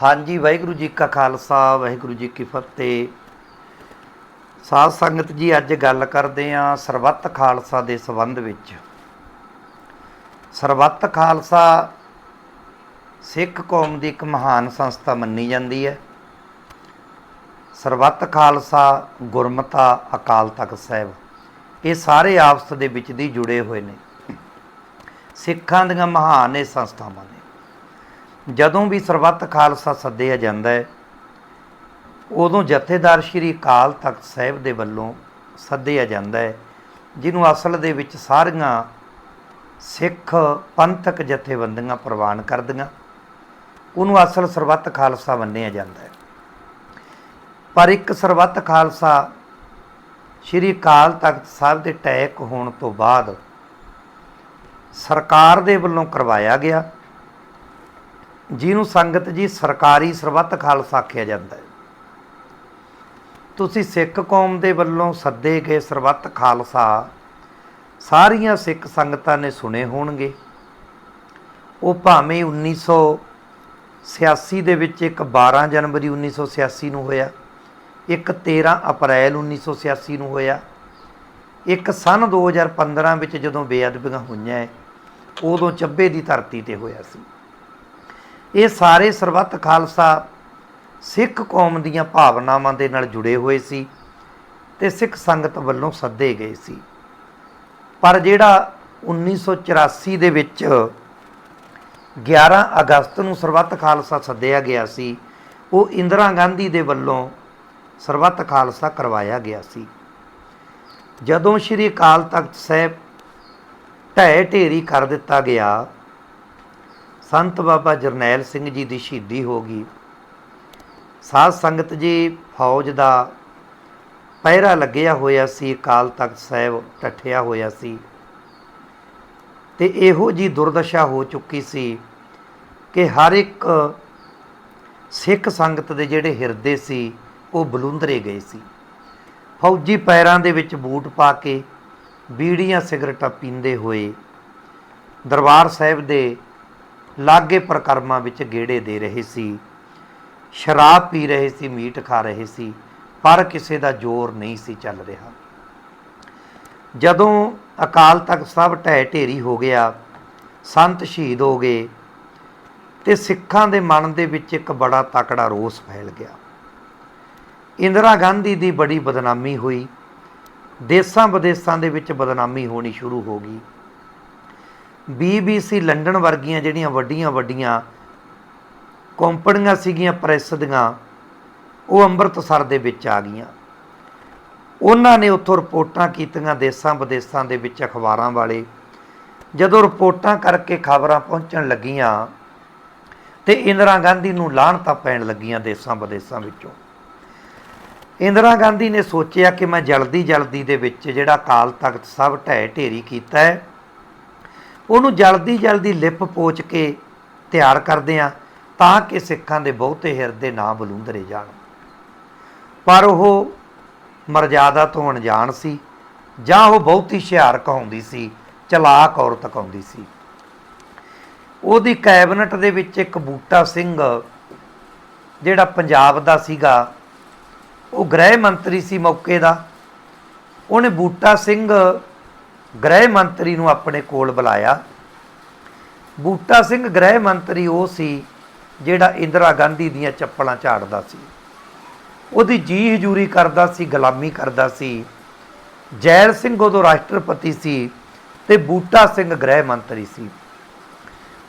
ਹਾਂਜੀ, ਵਾਹਿਗੁਰੂ ਜੀ ਕਾ ਖਾਲਸਾ, ਵਾਹਿਗੁਰੂ ਜੀ ਕੀ ਫਤਿਹ। ਸਾਧ ਸੰਗਤ ਜੀ, ਅੱਜ ਗੱਲ ਕਰਦੇ ਆਂ ਸਰਬੱਤ ਖਾਲਸਾ ਦੇ ਸੰਬੰਧ ਵਿੱਚ। ਸਰਬੱਤ ਖਾਲਸਾ ਸਿੱਖ ਕੌਮ ਦੀ ਇੱਕ ਮਹਾਨ ਸੰਸਥਾ ਮੰਨੀ ਜਾਂਦੀ ਹੈ। ਸਰਬੱਤ ਖਾਲਸਾ ਗੁਰਮਤਾ ਅਕਾਲ ਤਖਤ ਸਾਹਿਬ, ਇਹ ਸਾਰੇ ਆਪਸ ਦੇ ਵਿੱਚ ਦੀ ਜੁੜੇ ਹੋਏ ਨੇ। ਸਿੱਖਾਂ ਦੀਆਂ ਮਹਾਨ ਇਹ ਸੰਸਥਾਵਾਂ ਨੇ। ਜਦੋਂ ਵੀ ਸਰਬੱਤ ਖਾਲਸਾ ਸੱਦਿਆ ਜਾਂਦਾ ਹੈ, ਉਦੋਂ ਜਥੇਦਾਰ ਸ਼੍ਰੀ ਅਕਾਲ ਤਖਤ ਸਾਹਿਬ ਦੇ ਵੱਲੋਂ ਸੱਦਿਆ ਜਾਂਦਾ ਹੈ, ਜਿਹਨੂੰ ਅਸਲ ਦੇ ਵਿੱਚ ਸਾਰੀਆਂ ਸਿੱਖ ਪੰਥਕ ਜਥੇਬੰਦੀਆਂ ਪ੍ਰਵਾਨ ਕਰਦੀਆਂ, ਉਹਨੂੰ ਅਸਲ ਸਰਬੱਤ ਖਾਲਸਾ ਮੰਨਿਆ ਜਾਂਦਾ ਹੈ। ਪਰ ਇੱਕ ਸਰਬੱਤ ਖਾਲਸਾ ਸ਼੍ਰੀ ਅਕਾਲ ਤਖਤ ਸਾਹਿਬ ਦੇ ਟੈਕ ਹੋਣ ਤੋਂ ਬਾਅਦ ਸਰਕਾਰ ਦੇ ਵੱਲੋਂ ਕਰਵਾਇਆ ਗਿਆ ਜਿਹਨੂੰ ਸੰਗਤ ਜੀ ਸਰਕਾਰੀ ਸਰਬੱਤ ਖਾਲਸਾ ਆਖਿਆ ਜਾਂਦਾ ਹੈ। ਤੁਸੀਂ ਸਿੱਖ ਕੌਮ ਦੇ ਵੱਲੋਂ ਸੱਦੇ ਗਏ ਸਰਬੱਤ ਖਾਲਸਾ, ਸਾਰੀਆਂ ਸਿੱਖ ਸੰਗਤਾਂ ਨੇ ਸੁਣੇ ਹੋਣਗੇ। ਉਹ ਭਾਵੇਂ 1986 ਦੇ ਵਿੱਚ ਇੱਕ 12 ਜਨਵਰੀ 1986 ਨੂੰ ਹੋਇਆ, ਇੱਕ 13 ਅਪ੍ਰੈਲ 1986 ਨੂੰ ਹੋਇਆ, ਇੱਕ ਸਨ 2015 ਵਿੱਚ ਜਦੋਂ ਬੇਅਦਬੀਆਂ ਹੋਈਆਂ, ਉਦੋਂ ਚੱਬੇ ਦੀ ਧਰਤੀ ਤੇ ਹੋਇਆ ਸੀ। ਇਹ ਸਾਰੇ ਸਰਬੱਤ ਖਾਲਸਾ ਸਿੱਖ ਕੌਮ ਦੀਆਂ ਭਾਵਨਾਵਾਂ ਦੇ ਨਾਲ ਜੁੜੇ ਹੋਏ ਸੀ ਤੇ ਸਿੱਖ ਸੰਗਤ ਵੱਲੋਂ ਸੱਦੇ ਗਏ ਸੀ। ਪਰ ਜਿਹੜਾ 1984 ਦੇ ਵਿੱਚ 11 ਅਗਸਤ ਨੂੰ ਸਰਬੱਤ ਖਾਲਸਾ ਸੱਦਿਆ ਗਿਆ ਸੀ, ਉਹ ਇੰਦਰਾ ਗਾਂਧੀ ਦੇ ਵੱਲੋਂ ਸਰਬੱਤ ਖਾਲਸਾ ਕਰਵਾਇਆ ਗਿਆ ਸੀ। ਜਦੋਂ ਸ਼੍ਰੀ ਅਕਾਲ ਤਖਤ ਸਾਹਿਬ ਢਹਿ ਢੇਰੀ ਕਰ ਦਿੱਤਾ ਗਿਆ ਸੰਤ ਬਾਬਾ ਜਰਨੈਲ ਸਿੰਘ ਜੀ ਦੀ ਸ਼ਹੀਦੀ ਹੋ ਗਈ। ਸਾਧ ਸੰਗਤ ਜੀ ਫੌਜ ਦਾ ਪਹਿਰਾ ਲੱਗਿਆ ਹੋਇਆ ਸੀ, ਅਕਾਲ ਤਖਤ ਸਾਹਿਬ ਟੱਠਿਆ ਹੋਇਆ ਸੀ। ਤੇ ਇਹੋ ਜੀ ਦੁਰਦਸ਼ਾ ਹੋ ਚੁੱਕੀ ਸੀ ਕਿ ਹਰ ਇੱਕ ਸਿੱਖ ਸੰਗਤ ਦੇ ਜਿਹੜੇ ਹਿਰਦੇ ਸੀ, ਉਹ ਬਲੁੰਦਰੇ ਗਏ ਸੀ। ਫੌਜੀ ਪੈਰਾਂ ਦੇ ਵਿੱਚ ਬੂਟ ਪਾ ਕੇ, ਬੀੜੀਆਂ ਸਿਗਰਟਾਂ ਪੀਂਦੇ ਹੋਏ ਦਰਬਾਰ ਸਾਹਿਬ ਦੇ ਲਾਗੇ ਪ੍ਰਕਰਮਾਂ ਵਿੱਚ ਗੇੜੇ ਦੇ ਰਹੇ ਸੀ। ਸ਼ਰਾਬ ਪੀ ਰਹੇ ਸੀ, ਮੀਟ ਖਾ ਰਹੇ ਸੀ, ਪਰ ਕਿਸੇ ਦਾ ਜ਼ੋਰ ਨਹੀਂ ਸੀ ਚੱਲ ਰਿਹਾ। ਜਦੋਂ ਅਕਾਲ ਤਖਤ ਸਾਹਿਬ ਢਹਿ ਢੇਰੀ ਹੋ ਗਿਆ, ਸੰਤ ਸ਼ਹੀਦ ਹੋ ਗਏ ਤੇ ਸਿੱਖਾਂ ਦੇ ਮਨ ਦੇ ਵਿੱਚ ਇੱਕ ਬੜਾ ਤਕੜਾ ਰੋਸ ਫੈਲ ਗਿਆ। ਇੰਦਰਾ ਗਾਂਧੀ ਦੀ ਬੜੀ ਬਦਨਾਮੀ ਹੋਈ ਦੇਸਾਂ ਵਿਦੇਸਾਂ ਦੇ ਵਿੱਚ ਬਦਨਾਮੀ ਹੋਣੀ ਸ਼ੁਰੂ ਹੋ ਗਈ। BBC ਲੰਡਨ ਵਰਗੀਆਂ ਜਿਹੜੀਆਂ ਵੱਡੀਆਂ ਵੱਡੀਆਂ ਕੰਪਨੀਆਂ ਸੀਗੀਆਂ ਪ੍ਰੈਸ ਦੀਆਂ, ਉਹ ਅੰਮ੍ਰਿਤਸਰ ਦੇ ਵਿੱਚ ਆ ਗਈਆਂ। ਉਹਨਾਂ ਨੇ ਉੱਥੋਂ ਰਿਪੋਰਟਾਂ ਕੀਤੀਆਂ ਦੇਸਾਂ ਵਿਦੇਸਾਂ ਦੇ ਵਿੱਚ ਅਖਬਾਰਾਂ ਵਾਲੇ। ਜਦੋਂ ਰਿਪੋਰਟਾਂ ਕਰਕੇ ਖਬਰਾਂ ਪਹੁੰਚਣ ਲੱਗੀਆਂ ਤੇ ਇੰਦਰਾ ਗਾਂਧੀ ਨੂੰ ਲਾਹਣਤਾਂ ਪੈਣ ਲੱਗੀਆਂ ਦੇਸਾਂ ਵਿਦੇਸਾਂ ਵਿੱਚੋਂ। ਇੰਦਰਾ ਗਾਂਧੀ ਨੇ ਸੋਚਿਆ ਕਿ ਮੈਂ ਜਲਦੀ ਜਲਦੀ ਦੇ ਵਿੱਚ ਜਿਹੜਾ ਕਾਲ ਤਖਤ ਸਭ ਢਹਿ ਢੇਰੀ ਕੀਤਾ ਹੈ ਉਹਨੂੰ ਜਲਦੀ ਜਲਦੀ ਲਿਪ ਪੋਚ ਕੇ ਤਿਆਰ ਕਰਦੇ ਆ ਤਾਂ ਕਿ ਸਿੱਖਾਂ ਦੇ ਬਹੁਤੇ ਹਿਰਦੇ ਨਾ ਬਲੂੰਦਰੇ ਜਾਣ। ਪਰ ਉਹ ਮਰਜ਼ਾਦਾ ਤੋਂ ਅਣਜਾਣ ਸੀ ਜਾਂ ਉਹ ਬਹੁਤੀ ਹੁਸ਼ਿਆਰ ਕਹਾਉਂਦੀ ਸੀ, ਚਲਾਕ ਔਰਤ ਕਹਾਉਂਦੀ ਸੀ। ਉਹਦੀ ਕੈਬਨਿਟ ਦੇ ਵਿੱਚ ਇੱਕ ਬੂਟਾ ਸਿੰਘ ਜਿਹੜਾ ਪੰਜਾਬ ਦਾ ਸੀਗਾ, ਉਹ ਗ੍ਰਹਿ ਮੰਤਰੀ ਸੀ ਮੌਕੇ ਦਾ। ਉਹਨੇ ਬੂਟਾ ਸਿੰਘ ਗ੍ਰਹਿ ਮੰਤਰੀ ਨੂੰ ਆਪਣੇ ਕੋਲ ਬੁਲਾਇਆ। ਬੂਟਾ ਸਿੰਘ ਗ੍ਰਹਿ ਮੰਤਰੀ ਉਹ ਸੀ ਜਿਹੜਾ ਇੰਦਰਾ ਗਾਂਧੀ ਦੀਆਂ ਚੱਪਲਾਂ ਝਾੜਦਾ ਸੀ। ਉਹਦੀ ਜੀ ਹਜ਼ੂਰੀ ਕਰਦਾ ਸੀ, ਗੁਲਾਮੀ ਕਰਦਾ ਸੀ। ਜੈਲ ਸਿੰਘ ਉਦੋਂ ਰਾਸ਼ਟਰਪਤੀ ਸੀ ਤੇ ਬੂਟਾ ਸਿੰਘ ਗ੍ਰਹਿ ਮੰਤਰੀ ਸੀ।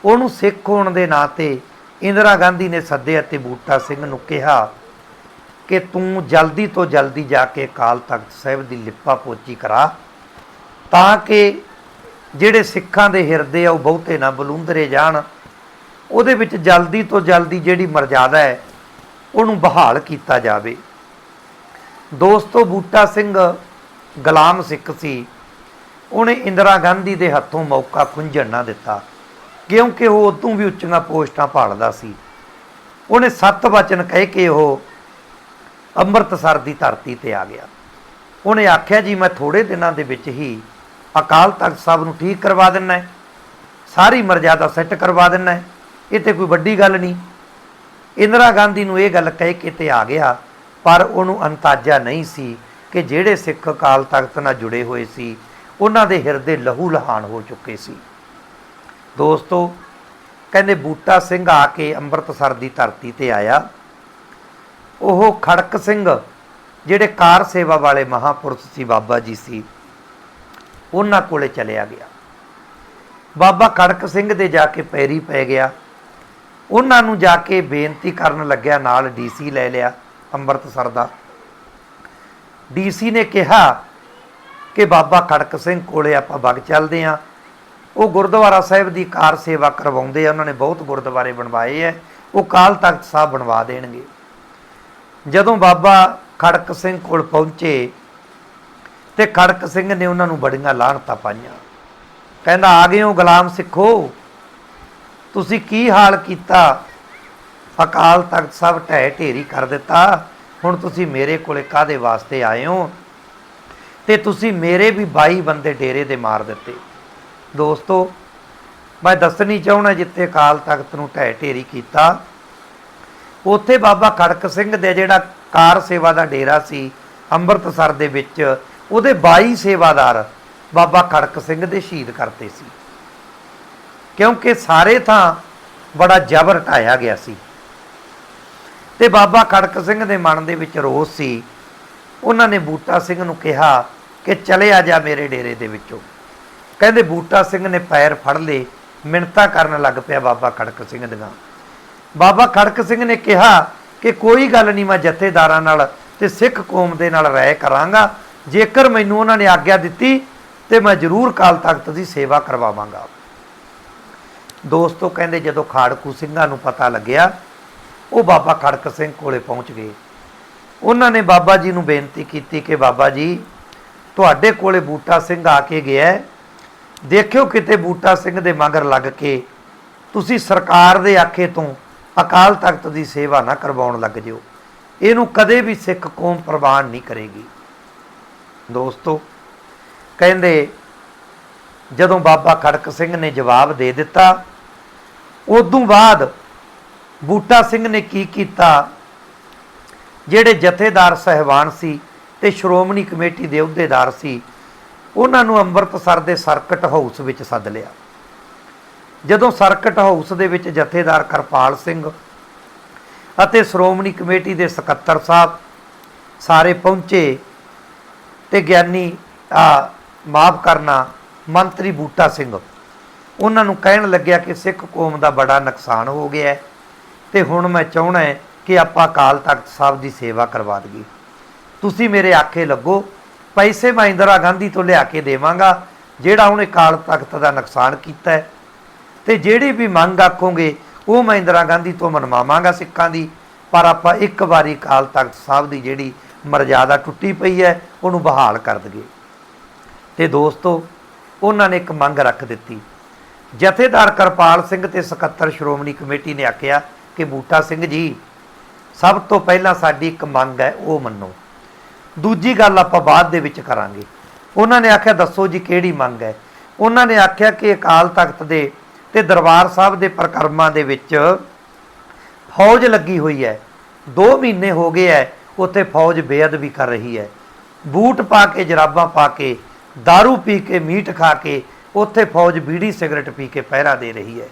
ਉਹਨੂੰ ਸਿੱਖ ਹੋਣ ਦੇ ਨਾਂ ਤੇ ਇੰਦਰਾ ਗਾਂਧੀ ਨੇ ਸੱਦੇ ਅਤੇ ਬੂਟਾ ਸਿੰਘ ਨੂੰ ਕਿਹਾ ਕਿ ਤੂੰ ਜਲਦੀ ਤੋਂ ਜਲਦੀ ਜਾ ਕੇ ਅਕਾਲ ਤਖਤ ਸਾਹਿਬ ਦੀ ਲਿਪਾ ਪੋਚੀ ਕਰਾ। ਤਾਂ ਕਿ ਜਿਹੜੇ ਸਿੱਖਾਂ ਦੇ ਹਿਰਦੇ ਆ ਉਹ ਬਹੁਤੇ ਨਾ ਬਲੂੰਦਰੇ ਜਾਣ, ਉਹਦੇ ਵਿੱਚ ਜਲਦੀ ਤੋਂ ਜਲਦੀ ਜਿਹੜੀ ਮਰਜ਼ਾਦਾ ਹੈ, ਉਹਨੂੰ ਬਹਾਲ ਕੀਤਾ ਜਾਵੇ। ਦੋਸਤੋ, ਬੂਟਾ ਸਿੰਘ ਗੁਲਾਮ ਸਿੱਖ ਸੀ। ਉਹਨੇ ਇੰਦਰਾ ਗਾਂਧੀ ਦੇ ਹੱਥੋਂ ਮੌਕਾ ਖੁੰਝਣ ਨਾ ਦਿੱਤਾ, ਕਿਉਂਕਿ ਉਹ ਉਦੋਂ ਵੀ ਉੱਚੀਆਂ ਪੋਸਟਾਂ ਭਾਲਦਾ ਸੀ। ਉਹਨੇ ਸੱਤ ਵਚਨ ਕਹਿ ਕੇ ਉਹ ਅੰਮ੍ਰਿਤਸਰ ਦੀ ਧਰਤੀ ਤੇ ਆ ਗਿਆ। ਉਹਨੇ ਆਖਿਆ, ਜੀ, ਮੈਂ ਥੋੜੇ ਦਿਨਾਂ ਦੇ ਵਿੱਚ ਹੀ ਅਕਾਲ ਤਖਤ ਸਾਹਿਬ ਨੂੰ ਠੀਕ ਕਰਵਾ ਦਿੰਨਾ ਹੈ। ਸਾਰੀ ਮਰਜ਼ਾਦਾ ਸੈੱਟ ਕਰਵਾ ਦਿੰਨਾ ਹੈ। ਇਹ ਤੇ ਕੋਈ ਵੱਡੀ ਗੱਲ ਨਹੀਂ। ਇੰਦਰਾ ਗਾਂਧੀ ਨੂੰ ਇਹ ਗੱਲ ਕਹਿ ਕੇ ਤੇ ਆ ਗਿਆ, ਪਰ ਉਹਨੂੰ ਅੰਤਾਜ਼ਾ ਨਹੀਂ ਸੀ ਕਿ ਜਿਹੜੇ ਸਿੱਖ ਅਕਾਲ ਤਖਤ ਨਾਲ ਜੁੜੇ ਹੋਏ ਸੀ, ਉਹਨਾਂ ਦੇ ਹਿਰਦੇ ਲਹੂ ਲਹਾਨ ਹੋ ਚੁੱਕੇ ਸੀ। ਦੋਸਤੋ, ਕਹਿੰਦੇ ਬੂਟਾ ਸਿੰਘ ਆ ਕੇ ਅੰਮ੍ਰਿਤਸਰ ਦੀ ਧਰਤੀ ਤੇ ਆਇਆ। ਉਹ ਖੜਕ ਸਿੰਘ, ਜਿਹੜੇ ਕਾਰ ਸੇਵਾ ਵਾਲੇ ਮਹਾਪੁਰਸ਼ ਸੀ ਬਾਬਾ ਜੀ ਸੀ ਉਹਨਾਂ ਕੋਲੇ ਚਲਿਆ ਗਿਆ। ਬਾਬਾ ਖੜਕ ਸਿੰਘ ਦੇ ਜਾ ਕੇ ਪੈਰੀ ਪੈ ਗਿਆ। ਉਹਨਾਂ ਨੂੰ ਜਾ ਕੇ ਬੇਨਤੀ ਕਰਨ ਲੱਗਿਆ, ਨਾਲ ਡੀਸੀ ਲੈ ਲਿਆ ਅੰਮ੍ਰਿਤਸਰ ਦਾ। ਡੀਸੀ ਨੇ ਕਿਹਾ ਕਿ ਬਾਬਾ ਖੜਕ ਸਿੰਘ ਕੋਲੇ ਆਪਾਂ ਵਗ ਚੱਲਦੇ ਆਂ। ਉਹ ਗੁਰਦੁਆਰਾ ਸਾਹਿਬ ਦੀ ਕਾਰ ਸੇਵਾ ਕਰਵਾਉਂਦੇ ਆ, ਉਹਨਾਂ ਨੇ ਬਹੁਤ ਗੁਰਦੁਆਰੇ ਬਣਵਾਏ ਐ। ਉਹ ਕਾਲ ਤਖਤ ਸਾਹਿਬ ਬਣਵਾ ਦੇਣਗੇ। ਜਦੋਂ ਬਾਬਾ ਖੜਕ ਸਿੰਘ ਕੋਲ ਪਹੁੰਚੇ ਤੇ ਖੜਕ ਸਿੰਘ ਨੇ ਉਹਨਾਂ ਨੂੰ ਬੜੀਆਂ ਲਾਹਣਤਾਂ ਪਾਈਆਂ। ਕਹਿੰਦਾ, ਆ ਗਏ ਹੋ ਗੁਲਾਮ ਸਿੱਖੋ। ਤੁਸੀਂ ਕੀ ਹਾਲ ਕੀਤਾ? ਅਕਾਲ ਤਖਤ ਸਾਹਿਬ ਢਹਿ ਢੇਰੀ ਕਰ ਦਿੱਤਾ। ਹੁਣ ਤੁਸੀਂ ਮੇਰੇ ਕੋਲੇ ਕਾਦੇ ਵਾਸਤੇ ਆਏ ਹੋ? ਤੇ ਤੁਸੀਂ ਮੇਰੇ ਵੀ 22 ਬੰਦੇ ਡੇਰੇ ਦੇ ਮਾਰ ਦਿੱਤੇ। ਦੋਸਤੋ, ਮੈਂ ਦੱਸਣੀ ਚਾਹਣਾ ਜਿੱਥੇ ਅਕਾਲ ਤਖਤ ਨੂੰ ਢਹਿ ਢੇਰੀ ਕੀਤਾ। ਉੱਥੇ ਬਾਬਾ ਖੜਕ ਸਿੰਘ ਦੇ ਜਿਹੜਾ ਕਾਰ ਸੇਵਾ ਦਾ ਡੇਰਾ ਸੀ, ਅੰਮ੍ਰਿਤਸਰ ਦੇ ਵਿੱਚ ਉਹਦੇ 22 ਸੇਵਾਦਾਰ ਬਾਬਾ ਖੜਕ ਸਿੰਘ ਦੇ ਸ਼ਹੀਦ ਕਰਤੇ ਸੀ। ਕਿਉਂਕਿ ਸਾਰੇ ਥਾਂ ਬੜਾ ਜ਼ਬਰ ਢਾਇਆ ਗਿਆ ਸੀ। ਤੇ ਬਾਬਾ ਖੜਕ ਸਿੰਘ ਦੇ ਮਨ ਦੇ ਵਿੱਚ ਰੋਸ ਸੀ। ਉਹਨਾਂ ਨੇ ਬੂਟਾ ਸਿੰਘ ਨੂੰ ਕਿਹਾ ਕਿ ਚਲੇ ਆ ਜਾ ਮੇਰੇ ਡੇਰੇ ਦੇ ਵਿੱਚੋਂ। ਕਹਿੰਦੇ ਬੂਟਾ ਸਿੰਘ ਨੇ ਪੈਰ ਫੜ ਲਏ ਮਿੰਤਾ ਕਰਨ ਲੱਗ ਪਿਆ ਬਾਬਾ ਖੜਕ ਸਿੰਘ ਦੀਆਂ। ਬਾਬਾ ਖੜਕ ਸਿੰਘ ਨੇ ਕਿਹਾ ਕਿ ਕੋਈ ਗੱਲ ਨਹੀਂ, ਮੈਂ ਜਥੇਦਾਰਾਂ ਨਾਲ ਤੇ ਸਿੱਖ ਕੌਮ ਦੇ ਨਾਲ ਰਹਿ ਕਰਾਂਗਾ ਜੇਕਰ ਮੈਨੂੰ ਉਹਨਾਂ ਨੇ ਆਗਿਆ ਦਿੱਤੀ, ਤੇ ਮੈਂ ਜ਼ਰੂਰ ਕਾਲ ਤਖਤ ਦੀ ਸੇਵਾ ਕਰਵਾਵਾਂਗਾ। ਦੋਸਤੋ, ਕਹਿੰਦੇ ਜਦੋਂ ਖਾੜਕੂ ਸਿੰਘਾਂ ਨੂੰ ਪਤਾ ਲੱਗਿਆ, ਉਹ ਬਾਬਾ ਖੜਕ ਸਿੰਘ ਕੋਲੇ ਪਹੁੰਚ ਗਏ। ਉਹਨਾਂ ਨੇ ਬਾਬਾ ਜੀ ਨੂੰ ਬੇਨਤੀ ਕੀਤੀ ਕਿ ਬਾਬਾ ਜੀ, ਤੁਹਾਡੇ ਕੋਲੇ ਬੂਟਾ ਸਿੰਘ ਆ ਕੇ ਗਿਆ ਦੇਖਿਓ ਕਿਤੇ ਬੂਟਾ ਸਿੰਘ ਦੇ ਮਗਰ ਲੱਗ ਕੇ ਤੁਸੀਂ ਸਰਕਾਰ ਦੇ ਆਖੇ ਤੋਂ ਅਕਾਲ ਤਖਤ ਦੀ ਸੇਵਾ ਨਾ ਕਰਵਾਉਣ ਲੱਗ ਜਿਓ। ਇਹਨੂੰ ਕਦੇ ਵੀ ਸਿੱਖ ਕੌਮ ਪ੍ਰਵਾਨ ਨਹੀਂ ਕਰੇਗੀ। ਦੋਸਤੋ, ਕਹਿੰਦੇ, ਜਦੋਂ ਬਾਬਾ ਖੜਕ ਸਿੰਘ ਨੇ ਜਵਾਬ ਦੇ ਦਿੱਤਾ, ਉਦੋਂ ਬਾਅਦ ਬੂਟਾ ਸਿੰਘ ਨੇ ਕੀ ਕੀਤਾ? ਜਿਹੜੇ ਜਥੇਦਾਰ ਸਹਿਬਾਨ ਸੀ ਤੇ ਸ਼੍ਰੋਮਣੀ ਕਮੇਟੀ ਦੇ ਅਹੁਦੇਦਾਰ ਸੀ, ਉਹਨਾਂ ਨੂੰ ਅੰਮ੍ਰਿਤਸਰ ਦੇ ਸਰਕਟ ਹਾਊਸ ਵਿੱਚ ਸੱਦ ਲਿਆ। ਜਦੋਂ ਸਰਕਟ ਹਾਊਸ ਦੇ ਵਿੱਚ ਜਥੇਦਾਰ ਕਰਪਾਲ ਸਿੰਘ ਅਤੇ ਸ਼੍ਰੋਮਣੀ ਕਮੇਟੀ ਦੇ ਸਕੱਤਰ ਸਾਹਿਬ ਸਾਰੇ ਪਹੁੰਚੇ ਤੇ ਗਿਆਨੀ, ਆ, ਮਾਫ ਕਰਨਾ, ਮੰਤਰੀ ਬੂਟਾ ਸਿੰਘ। ਉਹਨਾਂ ਨੂੰ ਕਹਿਣ ਲੱਗਿਆ ਕਿ ਸਿੱਖ ਕੌਮ ਦਾ ਬੜਾ ਨੁਕਸਾਨ ਹੋ ਗਿਆ ਹੈ ਤੇ ਹੁਣ ਮੈਂ ਚਾਹਣਾ ਹੈ ਕਿ ਆਪਾਂ ਅਕਾਲ ਤਖਤ ਸਾਹਿਬ ਦੀ ਸੇਵਾ ਕਰਵਾ ਦਈਏ। ਤੁਸੀਂ ਮੇਰੇ ਆਖੇ ਲੱਗੋ, ਪੈਸੇ ਮੈਂ ਇੰਦਰਾ ਗਾਂਧੀ ਤੋਂ ਲਿਆ ਕੇ ਦੇਵਾਂਗਾ, ਜਿਹੜਾ ਉਹਨੇ ਅਕਾਲ ਤਖਤ ਦਾ ਨੁਕਸਾਨ ਕੀਤਾ ਹੈ। ਤੇ ਜਿਹੜੀ ਵੀ ਮੰਗ ਆਖੋਗੇ, ਉਹ ਮੈਂ ਇੰਦਰਾ ਗਾਂਧੀ ਤੋਂ ਮਨਵਾਵਾਂਗਾ ਸਿੱਖਾਂ ਦੀ, ਪਰ ਆਪਾਂ ਇੱਕ ਵਾਰੀ ਅਕਾਲ ਤਖਤ ਸਾਹਿਬ ਦੀ ਜਿਹੜੀ ਮਰਜ਼ਾਦਾ ਟੁੱਟੀ ਪਈ ਹੈ, ਉਹਨੂੰ ਬਹਾਲ ਕਰ ਦਈਏ। ਤੇ ਦੋਸਤੋ, ਉਹਨਾਂ ਨੇ ਇੱਕ ਮੰਗ ਰੱਖ ਦਿੱਤੀ। ਜਥੇਦਾਰ ਕਰਪਾਲ ਸਿੰਘ ਤੇ ਸਕੱਤਰ ਸ਼੍ਰੋਮਣੀ ਕਮੇਟੀ ਨੇ ਆਖਿਆ ਕਿ ਬੂਟਾ ਸਿੰਘ ਜੀ, ਸਭ ਤੋਂ ਪਹਿਲਾਂ ਸਾਡੀ ਇੱਕ ਮੰਗ ਹੈ, ਉਹ ਮੰਨੋ। ਦੂਜੀ ਗੱਲ ਆਪਾਂ ਬਾਅਦ ਦੇ ਵਿੱਚ ਕਰਾਂਗੇ। ਉਹਨਾਂ ਨੇ ਆਖਿਆ, ਦੱਸੋ ਜੀ ਕਿਹੜੀ ਮੰਗ ਹੈ? ਉਹਨਾਂ ਨੇ ਆਖਿਆ ਕਿ ਅਕਾਲ ਤਖਤ ਦੇ ਤੇ ਦਰਬਾਰ ਸਾਹਿਬ ਦੇ ਪ੍ਰਕਰਮਾਂ ਦੇ ਵਿੱਚ ਫੌਜ ਲੱਗੀ ਹੋਈ ਹੈ। 2 ਮਹੀਨੇ ਹੋ ਗਏ ਐ ਉੱਥੇ ਫੌਜ ਬੇਅਦਬੀ ਕਰ ਰਹੀ ਹੈ। ਬੂਟ ਪਾ ਕੇ, ਜਰਾਬਾਂ ਪਾ ਕੇ, दारू ਪੀ ਕੇ, ਮੀਟ ਖਾ ਕੇ ਉੱਥੇ ਫੌਜ ਬੀੜੀ ਸਿਗਰਟ ਪੀ ਕੇ ਪਹਿਰਾ ਦੇ ਰਹੀ ਹੈ।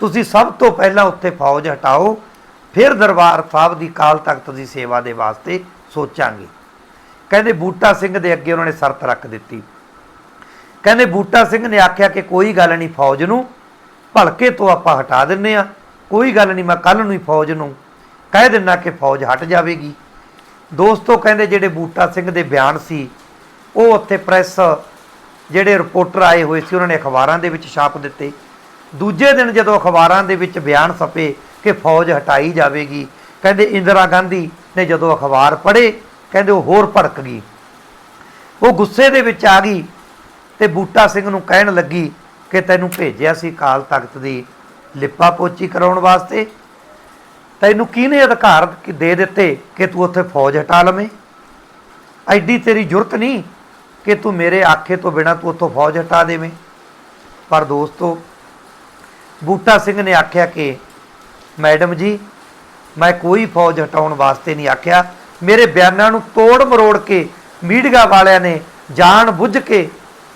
ਤੁਸੀਂ ਸਭ ਤੋਂ ਪਹਿਲਾਂ ਉੱਥੇ ਫੌਜ ਹਟਾਓ, ਫਿਰ ਦਰਬਾਰ ਸਾਹਿਬ ਦੀ ਕਾਲ ਤਖਤ ਦੀ ਸੇਵਾ ਦੇ ਵਾਸਤੇ ਸੋਚਾਂਗੇ। ਕਹਿੰਦੇ ਬੂਟਾ ਸਿੰਘ ਦੇ ਅੱਗੇ ਉਹਨਾਂ ਨੇ ਸ਼ਰਤ ਰੱਖ ਦਿੱਤੀ। ਕਹਿੰਦੇ ਬੂਟਾ ਸਿੰਘ ਨੇ ਆਖਿਆ ਕਿ ਕੋਈ ਗੱਲ ਨਹੀਂ ਫੌਜ ਨੂੰ, ਭਲਕੇ ਤੋਂ ਆਪਾਂ ਹਟਾ ਦਿੰਨੇ ਆ, ਕੋਈ ਗੱਲ ਨਹੀਂ ਮੈਂ ਕੱਲ ਨੂੰ ਹੀ ਫੌਜ ਨੂੰ ਕਹਿ ਦਿੰਨਾ ਕਿ ਫੌਜ ਹਟ ਜਾਵੇਗੀ। ਦੋਸਤੋ ਕਹਿੰਦੇ ਜਿਹੜੇ ਬੂਟਾ ਸਿੰਘ ਦੇ ਬਿਆਨ ਸੀ, ਉਹ ਉੱਥੇ ਪ੍ਰੈਸ ਜਿਹੜੇ ਰਿਪੋਰਟਰ ਆਏ ਹੋਏ ਸੀ, ਉਹਨਾਂ ਨੇ ਅਖਬਾਰਾਂ ਦੇ ਵਿੱਚ ਛਾਪ ਦਿੱਤੇ। ਦੂਜੇ ਦਿਨ ਜਦੋਂ ਅਖਬਾਰਾਂ ਦੇ ਵਿੱਚ ਬਿਆਨ ਛਪੇ ਕਿ ਫੌਜ ਹਟਾਈ ਜਾਵੇਗੀ, ਕਹਿੰਦੇ ਇੰਦਰਾ ਗਾਂਧੀ ਨੇ ਜਦੋਂ ਅਖਬਾਰ ਪੜ੍ਹੇ, ਕਹਿੰਦੇ ਉਹ ਹੋਰ ਭੜਕ ਗਈ। ਉਹ ਗੁੱਸੇ ਦੇ ਵਿੱਚ ਆ ਗਈ ਤੇ ਬੂਟਾ ਸਿੰਘ ਨੂੰ ਕਹਿਣ ਲੱਗੀ ਕਿ ਤੈਨੂੰ ਭੇਜਿਆ ਸੀ ਕਾਲ ਤਖਤ ਦੀ ਲਿਪਾ ਪੋਚੀ ਕਰਾਉਣ ਵਾਸਤੇ। ਤੈਨੂੰ ਕਿਹਨੇ ਅਧਿਕਾਰ ਦੇ ਦਿੱਤੇ ਕਿ ਤੂੰ ਉੱਥੇ ਫੌਜ ਹਟਾ ਲਵੇਂ? ਐਡੀ ਤੇਰੀ ਜੁਰਤ ਨਹੀਂ ਕਿ ਤੂੰ ਮੇਰੇ ਆਖੇ ਤੋਂ ਬਿਨਾ ਤੂੰ ਉੱਥੋਂ ਫੌਜ ਹਟਾ ਦੇਵੇਂ। ਪਰ ਦੋਸਤੋ, ਬੂਟਾ ਸਿੰਘ ਨੇ ਆਖਿਆ ਕਿ, ਮੈਡਮ ਜੀ, ਮੈਂ ਕੋਈ ਫੌਜ ਹਟਾਉਣ ਵਾਸਤੇ ਨਹੀਂ ਆਖਿਆ। ਮੇਰੇ ਬਿਆਨਾਂ ਨੂੰ ਤੋੜ ਮਰੋੜ ਕੇ ਮੀਡੀਆ ਵਾਲਿਆਂ ਨੇ ਜਾਣ ਬੁੱਝ ਕੇ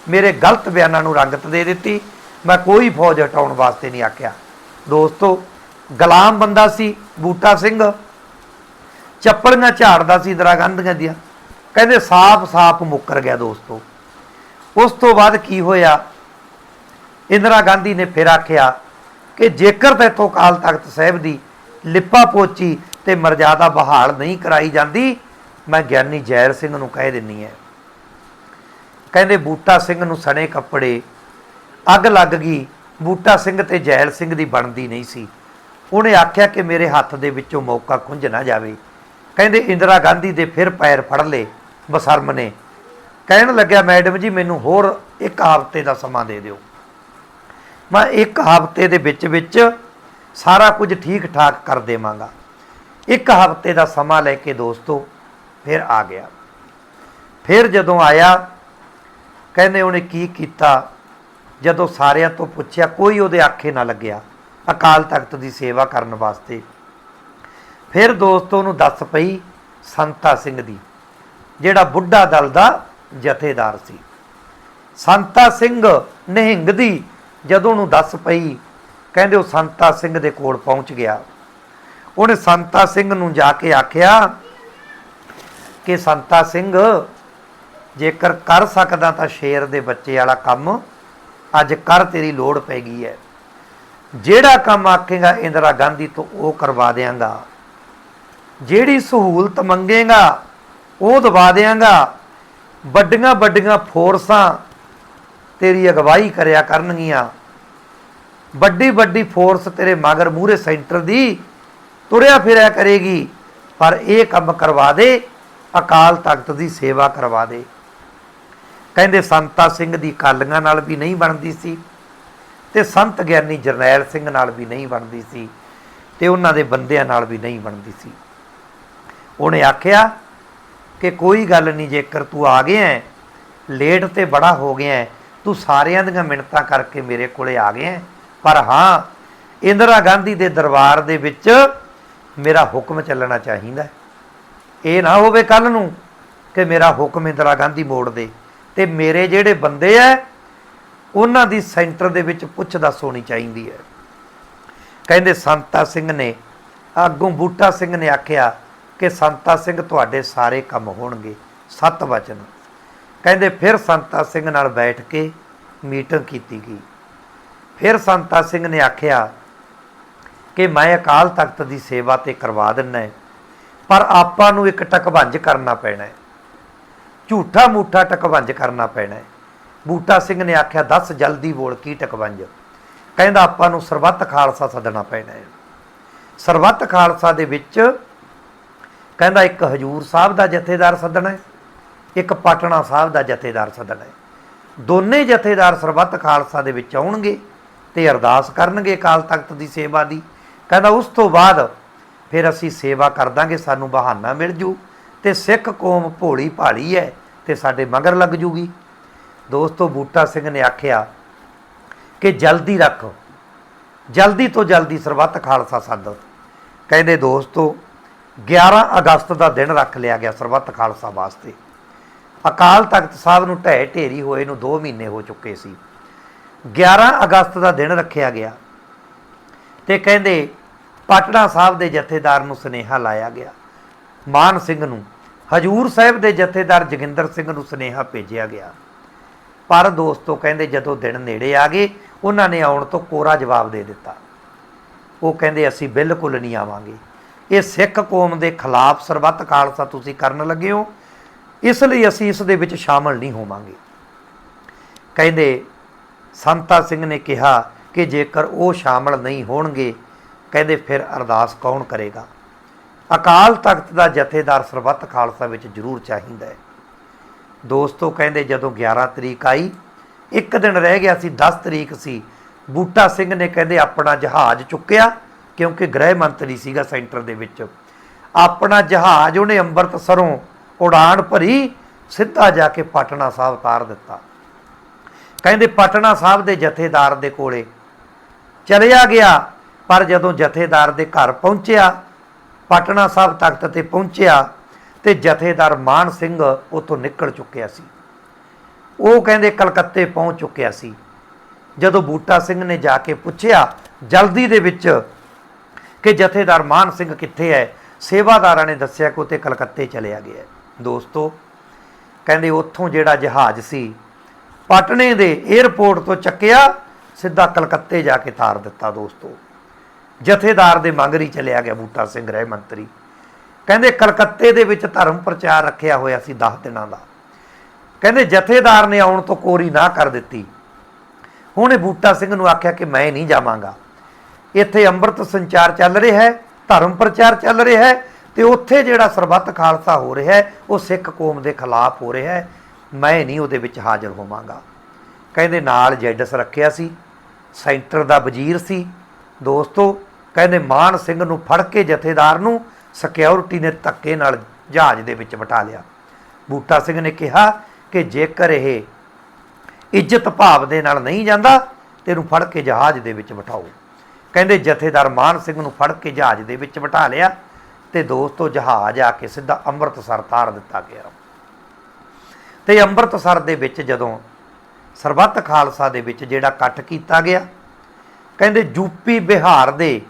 ਮੇਰੇ ਗਲਤ ਬਿਆਨਾਂ ਨੂੰ ਰੰਗਤ ਦੇ ਦਿੱਤੀ। ਮੈਂ ਕੋਈ ਫੌਜ ਹਟਾਉਣ ਵਾਸਤੇ ਨਹੀਂ ਆਖਿਆ। ਦੋਸਤੋ ਗੁਲਾਮ ਬੰਦਾ ਸੀ, ਬੂਟਾ ਸਿੰਘ। ਚੱਪਲੀਆਂ ਝਾੜਦਾ ਸੀ ਇੰਦਰਾ ਗਾਂਧੀਆਂ ਦੀਆਂ। ਕਹਿੰਦੇ ਸਾਫ਼-ਸਾਫ਼ ਮੁੱਕਰ ਗਿਆ ਦੋਸਤੋ। ਉਸ ਤੋਂ ਬਾਅਦ ਕੀ ਹੋਇਆ? ਇੰਦਰਾ ਗਾਂਧੀ ਨੇ ਫਿਰ ਆਖਿਆ ਕਿ ਜੇਕਰ ਤੇਥੋਂ ਕਾਲ ਤਖਤ ਸਾਹਿਬ ਦੀ ਲਿਪਾ ਪੋਚੀ ਤੇ ਮਰਜ਼ਾਦਾ ਬਹਾਲ ਨਹੀਂ ਕਰਾਈ ਜਾਂਦੀ, ਮੈਂ ਗਿਆਨੀ ਜੈਰ ਸਿੰਘ ਨੂੰ ਕਹਿ ਦਿੰਨੀ ਹੈ ਕਹਿੰਦੇ ਬੂਟਾ ਸਿੰਘ ਨੂੰ ਸਣੇ ਕੱਪੜੇ, ਅੱਗ ਲੱਗ ਗਈ। ਬੂਟਾ ਸਿੰਘ ਤੇ ਜੈਲ ਸਿੰਘ ਦੀ ਬਣਦੀ ਨਹੀਂ ਸੀ। ਉਹਨੇ ਆਖਿਆ ਕਿ ਮੇਰੇ ਹੱਥ ਦੇ ਵਿੱਚੋਂ ਮੌਕਾ ਖੁੰਝ ਨਾ ਜਾਵੇ। ਕਹਿੰਦੇ, ਇੰਦਰਾ ਗਾਂਧੀ ਦੇ ਫਿਰ ਪੈਰ ਫੜ ਲਏ ਬਸਰਮ ਨੇ। ਕਹਿਣ ਲੱਗਿਆ, ਮੈਡਮ ਜੀ, ਮੈਨੂੰ ਹੋਰ ਇੱਕ ਹਫ਼ਤੇ ਦਾ ਸਮਾਂ ਦੇ ਦਿਓ। ਮੈਂ ਇੱਕ ਹਫ਼ਤੇ ਦੇ ਵਿੱਚ ਵਿੱਚ ਸਾਰਾ ਕੁਝ ਠੀਕ ਠਾਕ ਕਰ ਦੇਵਾਂਗਾ। ਇੱਕ ਹਫ਼ਤੇ ਦਾ ਸਮਾਂ ਲੈ ਕੇ ਦੋਸਤੋ, ਫਿਰ ਆ ਗਿਆ। ਫਿਰ ਜਦੋਂ ਆਇਆ, ਕਹਿੰਦੇ ਉਹਨੇ ਕੀ ਕੀਤਾ? ਜਦੋਂ ਸਾਰਿਆਂ ਤੋਂ ਪੁੱਛਿਆ, ਕੋਈ ਉਹਦੇ ਆਖੇ ਨਾ ਲੱਗਿਆ। ਅਕਾਲ ਤਖਤ ਦੀ ਸੇਵਾ ਕਰਨ ਵਾਸਤੇ। ਫਿਰ ਦੋਸਤੋ ਨੂੰ ਦੱਸ ਪਈ ਸੰਤਾ ਸਿੰਘ ਦੀ, ਜਿਹੜਾ ਬੁੱਢਾ ਦਲ ਦਾ ਜਥੇਦਾਰ ਸੀ। ਸੰਤਾ ਸਿੰਘ ਨਹਿੰਗ ਦੀ ਜਦੋਂ ਨੂੰ ਦੱਸ ਪਈ, ਕਹਿੰਦੇ ਉਹ ਸੰਤਾ ਸਿੰਘ ਦੇ ਕੋਲ ਪਹੁੰਚ ਗਿਆ। ਉਹਨੇ ਸੰਤਾ ਸਿੰਘ ਨੂੰ ਜਾ ਕੇ ਆਖਿਆ ਕਿ ਸੰਤਾ ਸਿੰਘ, ਜੇਕਰ ਕਰ ਸਕਦਾ ਤਾਂ ਸ਼ੇਰ ਦੇ ਬੱਚੇ ਵਾਲਾ ਕੰਮ ਅੱਜ ਕਰ ਤੇਰੀ ਲੋੜ ਪੈ ਗਈ ਹੈ। ਜਿਹੜਾ ਕੰਮ ਆਖੇਗਾ ਇੰਦਰਾ ਗਾਂਧੀ ਤੋਂ ਉਹ ਕਰਵਾ ਦੇਵਾਂਗਾ ਜਿਹੜੀ ਸਹੂਲਤ ਮੰਗੇਗਾ, ਉਹ ਦਵਾ ਦੇਵਾਂਗਾ ਵੱਡੀਆਂ ਵੱਡੀਆਂ ਫੋਰਸਾਂ ਤੇਰੀ ਅਗਵਾਈ ਕਰਿਆ ਕਰਨਗੀਆਂ। ਵੱਡੀ ਵੱਡੀ ਫੋਰਸ ਤੇਰੇ ਮਗਰ ਮੂਰੇ ਸੈਂਟਰ ਦੀ ਤੁਰਿਆ ਫਿਰਿਆ ਕਰੇਗੀ, ਪਰ ਇਹ ਕੰਮ ਕਰਵਾ ਦੇ, ਅਕਾਲ ਤਖਤ ਦੀ ਸੇਵਾ ਕਰਵਾ ਦੇ। ਕਹਿੰਦੇ ਸੰਤਾ ਸਿੰਘ ਦੀ ਕਾਲੀਆਂ ਨਾਲ ਵੀ ਨਹੀਂ ਬਣਦੀ ਸੀ। ਤੇ ਸੰਤ ਗਿਆਨੀ ਜਰਨੈਲ ਸਿੰਘ ਨਾਲ ਵੀ ਨਹੀਂ ਬਣਦੀ ਸੀ ਤੇ ਉਹਨਾਂ ਦੇ ਬੰਦਿਆਂ ਨਾਲ ਵੀ ਨਹੀਂ ਬਣਦੀ ਸੀ। ਉਹਨੇ ਆਖਿਆ ਕਿ ਕੋਈ ਗੱਲ ਨਹੀਂ ਜੇਕਰ ਤੂੰ ਆ ਗਿਆ ਹੈ, ਲੇਟ ਤੇ ਬੜਾ ਹੋ ਗਿਆ ਹੈ, ਤੂੰ ਸਾਰਿਆਂ ਦੀਆਂ ਮਿੰਨਤਾਂ ਕਰਕੇ ਮੇਰੇ ਕੋਲੇ ਆ ਗਿਆ ਹੈ, ਪਰ ਹਾਂ ਇੰਦਰਾ ਗਾਂਧੀ ਦੇ ਦਰਬਾਰ ਦੇ ਵਿੱਚ ਮੇਰਾ ਹੁਕਮ ਚੱਲਣਾ ਚਾਹੀਦਾ ਇਹ ਨਾ ਹੋਵੇ ਕੱਲ ਨੂੰ ਕਿ ਮੇਰਾ ਹੁਕਮ ਇੰਦਰਾ ਗਾਂਧੀ ਮੋੜ ਦੇ ਤੇ ਮੇਰੇ ਜਿਹੜੇ ਬੰਦੇ ਐ ਉਹਨਾਂ ਦੀ ਸੈਂਟਰ ਦੇ ਵਿੱਚ ਪੁੱਛ ਦੱਸ ਹੋਣੀ ਚਾਹੀਦੀ ਹੈ। ਕਹਿੰਦੇ, ਸੰਤਾ ਸਿੰਘ ਨੇ ਅੱਗੋਂ ਬੂਟਾ ਸਿੰਘ ਨੇ ਆਖਿਆ ਕਿ, ਸੰਤਾ ਸਿੰਘ, ਤੁਹਾਡੇ ਸਾਰੇ ਕੰਮ ਹੋਣਗੇ। ਸਤ ਵਚਨ। ਕਹਿੰਦੇ, ਫਿਰ ਸੰਤਾ ਸਿੰਘ ਨਾਲ ਬੈਠ ਕੇ ਮੀਟਿੰਗ ਕੀਤੀ ਗਈ। ਫਿਰ ਸੰਤਾ ਸਿੰਘ ਨੇ ਆਖਿਆ ਕਿ, ਮੈਂ ਅਕਾਲ ਤਖਤ ਦੀ ਸੇਵਾ ਤੇ ਕਰਵਾ ਦਿੰਨਾ ਪਰ ਆਪਾਂ ਨੂੰ ਇੱਕ ਟਕਵੰਜ ਕਰਨਾ ਪੈਣਾ ਝੂਠਾ ਮੂਠਾ ਟਕਵੰਜ ਕਰਨਾ ਪੈਣਾ ਬੂਟਾ ਸਿੰਘ ਨੇ ਆਖਿਆ, ਦੱਸ ਜਲਦੀ ਬੋਲ, ਕੀ ਟਕਵੰਜ? ਕਹਿੰਦਾ, ਆਪਾਂ ਨੂੰ ਸਰਬੱਤ ਖਾਲਸਾ ਸੱਦਣਾ ਪੈਣਾ ਹੈ। ਸਰਬੱਤ ਖਾਲਸਾ ਦੇ ਵਿੱਚ ਕਹਿੰਦਾ, ਇੱਕ ਹਜੂਰ ਸਾਹਿਬ ਦਾ ਜਥੇਦਾਰ ਸੱਦਣਾ ਹੈ, ਇੱਕ ਪਟਨਾ ਸਾਹਿਬ ਦਾ ਜਥੇਦਾਰ ਸੱਦਣਾ ਹੈ। ਦੋਨੇ ਜਥੇਦਾਰ ਸਰਬੱਤ ਖਾਲਸਾ ਦੇ ਵਿੱਚ ਆਉਣਗੇ ਤੇ ਅਰਦਾਸ ਕਰਨਗੇ ਅਕਾਲ ਤਖਤ ਦੀ ਸੇਵਾ ਦੀ। ਕਹਿੰਦਾ, ਉਸ ਤੋਂ ਬਾਅਦ ਫਿਰ ਅਸੀਂ ਸੇਵਾ ਕਰ ਦਾਂਗੇ, ਸਾਨੂੰ ਬਹਾਨਾ ਮਿਲ ਜੂ ਤੇ ਸਿੱਖ ਕੌਮ ਭੋਲੀ ਭਾਲੀ ਹੈ ਤੇ ਸਾਡੇ ਮਗਰ ਲੱਗ ਜੂਗੀ। ਦੋਸਤੋ ਬੂਟਾ ਸਿੰਘ ਨੇ ਆਖਿਆ ਕਿ ਜਲਦੀ ਰੱਖ, ਜਲਦੀ ਤੋਂ ਜਲਦੀ ਸਰਬੱਤ ਖਾਲਸਾ ਸੱਦ ਕਹਿੰਦੇ ਦੋਸਤੋ 11 ਅਗਸਤ ਦਾ ਦਿਨ ਰੱਖ ਲਿਆ ਗਿਆ ਸਰਬੱਤ ਖਾਲਸਾ ਵਾਸਤੇ। ਅਕਾਲ ਤਖਤ ਸਾਹਿਬ ਨੂੰ ਢਹਿ ਢੇਰੀ ਹੋਏ ਨੂੰ 2 ਮਹੀਨੇ ਹੋ ਚੁੱਕੇ ਸੀ। 11 ਅਗਸਤ ਦਾ ਦਿਨ ਰੱਖਿਆ ਗਿਆ ਤੇ ਕਹਿੰਦੇ ਪਟਨਾ ਸਾਹਿਬ ਦੇ ਜਥੇਦਾਰ ਨੂੰ ਸੁਨੇਹਾ ਲਾਇਆ ਗਿਆ। ਮਾਨ ਸਿੰਘ ਨੂੰ, ਹਜੂਰ ਸਾਹਿਬ ਦੇ ਜਥੇਦਾਰ ਜੋਗਿੰਦਰ ਸਿੰਘ ਨੂੰ ਸੁਨੇਹਾ ਭੇਜਿਆ ਗਿਆ। ਪਰ ਦੋਸਤੋ ਕਹਿੰਦੇ ਜਦੋਂ ਦਿਨ ਨੇੜੇ ਆ ਗਏ, ਉਹਨਾਂ ਨੇ ਆਉਣ ਤੋਂ ਕੋਰਾ ਜਵਾਬ ਦੇ ਦਿੱਤਾ। ਉਹ ਕਹਿੰਦੇ, ਅਸੀਂ ਬਿਲਕੁਲ ਨਹੀਂ ਆਵਾਂਗੇ। ਇਹ ਸਿੱਖ ਕੌਮ ਦੇ ਖਿਲਾਫ ਸਰਬੱਤ ਖਾਲਸਾ ਤੁਸੀਂ ਕਰਨ ਲੱਗੇ ਹੋ। ਇਸ ਲਈ ਅਸੀਂ ਇਸ ਦੇ ਵਿੱਚ ਸ਼ਾਮਲ ਨਹੀਂ ਹੋਵਾਂਗੇ। ਕਹਿੰਦੇ, ਸੰਤਾ ਸਿੰਘ ਨੇ ਕਿਹਾ ਕਿ ਜੇਕਰ ਉਹ ਸ਼ਾਮਲ ਨਹੀਂ ਹੋਣਗੇ, ਕਹਿੰਦੇ ਫਿਰ ਅਰਦਾਸ ਕੌਣ ਕਰੇਗਾ? ਅਕਾਲ ਤਖਤ ਦਾ ਜਥੇਦਾਰ ਸਰਬੱਤ ਖਾਲਸਾ ਵਿੱਚ ਜ਼ਰੂਰ ਚਾਹੀਦਾ ਹੈ। ਦੋਸਤੋ ਕਹਿੰਦੇ ਜਦੋਂ 11 ਤਰੀਕ ਆਈ, ਇੱਕ ਦਿਨ ਰਹਿ ਗਿਆ ਸੀ 10 ਤਰੀਕ ਸੀ। ਬੂਟਾ ਸਿੰਘ ਨੇ ਕਹਿੰਦੇ ਆਪਣਾ ਜਹਾਜ਼ ਚੁੱਕਿਆ ਕਿਉਂਕਿ ਗ੍ਰਹਿ ਮੰਤਰੀ ਸੀਗਾ ਸੈਂਟਰ ਦੇ ਵਿੱਚ। ਆਪਣਾ ਜਹਾਜ਼ ਉਹਨੇ ਅੰਮ੍ਰਿਤਸਰੋਂ ਉਡਾਨ ਭਰੀ ਸਿੱਧਾ ਜਾ ਕੇ ਪਟਨਾ ਸਾਹਿਬ ਉਤਾਰ ਦਿੱਤਾ। ਕਹਿੰਦੇ ਪਟਨਾ ਸਾਹਿਬ ਦੇ ਜਥੇਦਾਰ ਦੇ ਕੋਲੇ ਚਲਿਆ ਗਿਆ, ਪਰ ਜਦੋਂ ਜਥੇਦਾਰ ਦੇ ਘਰ ਪਹੁੰਚਿਆ, ਪਟਨਾ ਸਾਹਿਬ ਤਖਤ ਤੇ ਪਹੁੰਚਿਆ ਤੇ ਜਥੇਦਾਰ ਮਾਨ ਸਿੰਘ ਉਤੋਂ ਨਿਕਲ ਚੁੱਕਿਆ ਸੀ। ਉਹ ਕਹਿੰਦੇ ਕਲਕੱਤੇ ਪਹੁੰਚ ਚੁੱਕਿਆ ਸੀ। ਜਦੋਂ ਬੂਟਾ ਸਿੰਘ ਨੇ ਜਾ ਕੇ ਪੁੱਛਿਆ, ਜਲਦੀ ਦੇ ਵਿੱਚ ਕਿ ਜਥੇਦਾਰ ਮਾਨ ਸਿੰਘ ਕਿੱਥੇ ਹੈ, ਸੇਵਾਦਾਰਾਂ ਨੇ ਦੱਸਿਆ ਕਿ ਉਹ ਤੇ ਕਲਕੱਤੇ ਚਲਿਆ ਗਿਆ ਦੋਸਤੋ, ਕਹਿੰਦੇ ਉੱਥੋਂ ਜਿਹੜਾ ਜਹਾਜ਼ ਸੀ, ਪਟਨੇ ਦੇ 에ਅਰਪੋਰਟ ਤੋਂ ਚੱਕਿਆ, ਸਿੱਧਾ ਕਲਕੱਤੇ ਜਾ ਕੇ ਤਾਰ ਦਿੱਤਾ ਦੋਸਤੋ। ਜਥੇਦਾਰ ਦੇ ਮੰਗਰੀ ਚਲਿਆ ਗਿਆ ਬੂਟਾ ਸਿੰਘ, ਰਹਿ ਮੰਤਰੀ। ਕਹਿੰਦੇ ਕਲਕੱਤੇ ਦੇ ਵਿੱਚ ਧਰਮ ਪ੍ਰਚਾਰ ਰੱਖਿਆ ਹੋਇਆ ਸੀ 10 ਦਿਨਾਂ ਦਾ। ਕਹਿੰਦੇ ਜਥੇਦਾਰ ਨੇ ਆਉਣ ਤੋਂ ਕੋਰੀ ਨਾ ਕਰ ਦਿੱਤੀ। ਉਹਨੇ ਬੂਟਾ ਸਿੰਘ ਨੂੰ ਆਖਿਆ ਕਿ ਮੈਂ ਨਹੀਂ ਜਾਵਾਂਗਾ। ਇੱਥੇ ਅੰਮ੍ਰਿਤ ਸੰਚਾਰ ਚੱਲ ਰਿਹਾ ਹੈ, ਧਰਮ ਪ੍ਰਚਾਰ ਚੱਲ ਰਿਹਾ ਹੈ ਤੇ ਉੱਥੇ ਜਿਹੜਾ ਸਰਬੱਤ ਖਾਲਸਾ ਹੋ ਰਿਹਾ ਹੈ, ਉਹ ਸਿੱਖ ਕੌਮ ਦੇ ਖਿਲਾਫ ਹੋ ਰਿਹਾ ਹੈ। ਮੈਂ ਨਹੀਂ ਉਹਦੇ ਵਿੱਚ ਹਾਜ਼ਰ ਹੋਵਾਂਗਾ। ਕਹਿੰਦੇ ਨਾਲ ਜੈਡਸ ਰੱਖਿਆ ਸੀ, ਸੈਂਟਰ ਦਾ ਵਜ਼ੀਰ ਸੀ। ਦੋਸਤੋ, ਕਹਿੰਦੇ ਮਾਨ ਸਿੰਘ ਨੂੰ ਫੜ ਕੇ ਜਥੇਦਾਰ ਨੂੰ ਸਿਕਿਉਰਿਟੀ ਨੇ ਧੱਕੇ ਨਾਲ ਜਹਾਜ਼ ਦੇ ਵਿੱਚ ਬਿਠਾ ਲਿਆ। ਬੂਟਾ ਸਿੰਘ ਨੇ ਕਿਹਾ ਕਿ ਜੇਕਰ ਇਹ ਇੱਜ਼ਤ ਭਾਵ ਦੇ ਨਾਲ ਨਹੀਂ ਜਾਂਦਾ ਤੇ ਇਹਨੂੰ ਫੜ ਕੇ ਜਹਾਜ਼ ਦੇ ਵਿੱਚ ਬਿਠਾਓ। ਕਹਿੰਦੇ ਜਥੇਦਾਰ ਮਾਨ ਸਿੰਘ ਨੂੰ ਫੜ ਕੇ ਜਹਾਜ਼ ਦੇ ਵਿੱਚ ਬਿਠਾ ਲਿਆ ਤੇ ਦੋਸਤੋ ਜਹਾਜ਼ ਆ ਕੇ ਸਿੱਧਾ ਅੰਮ੍ਰਿਤਸਰ ਤਾਰ ਦਿੱਤਾ ਗਿਆ। ਤੇ ਅੰਮ੍ਰਿਤਸਰ ਦੇ ਵਿੱਚ ਜਦੋਂ ਸਰਬੱਤ ਖਾਲਸਾ ਦੇ ਵਿੱਚ ਜਿਹੜਾ ਇਕੱਠ ਕੀਤਾ ਗਿਆ, ਕਹਿੰਦੇ ਯੂਪੀ ਬਿਹਾਰ ਦੇ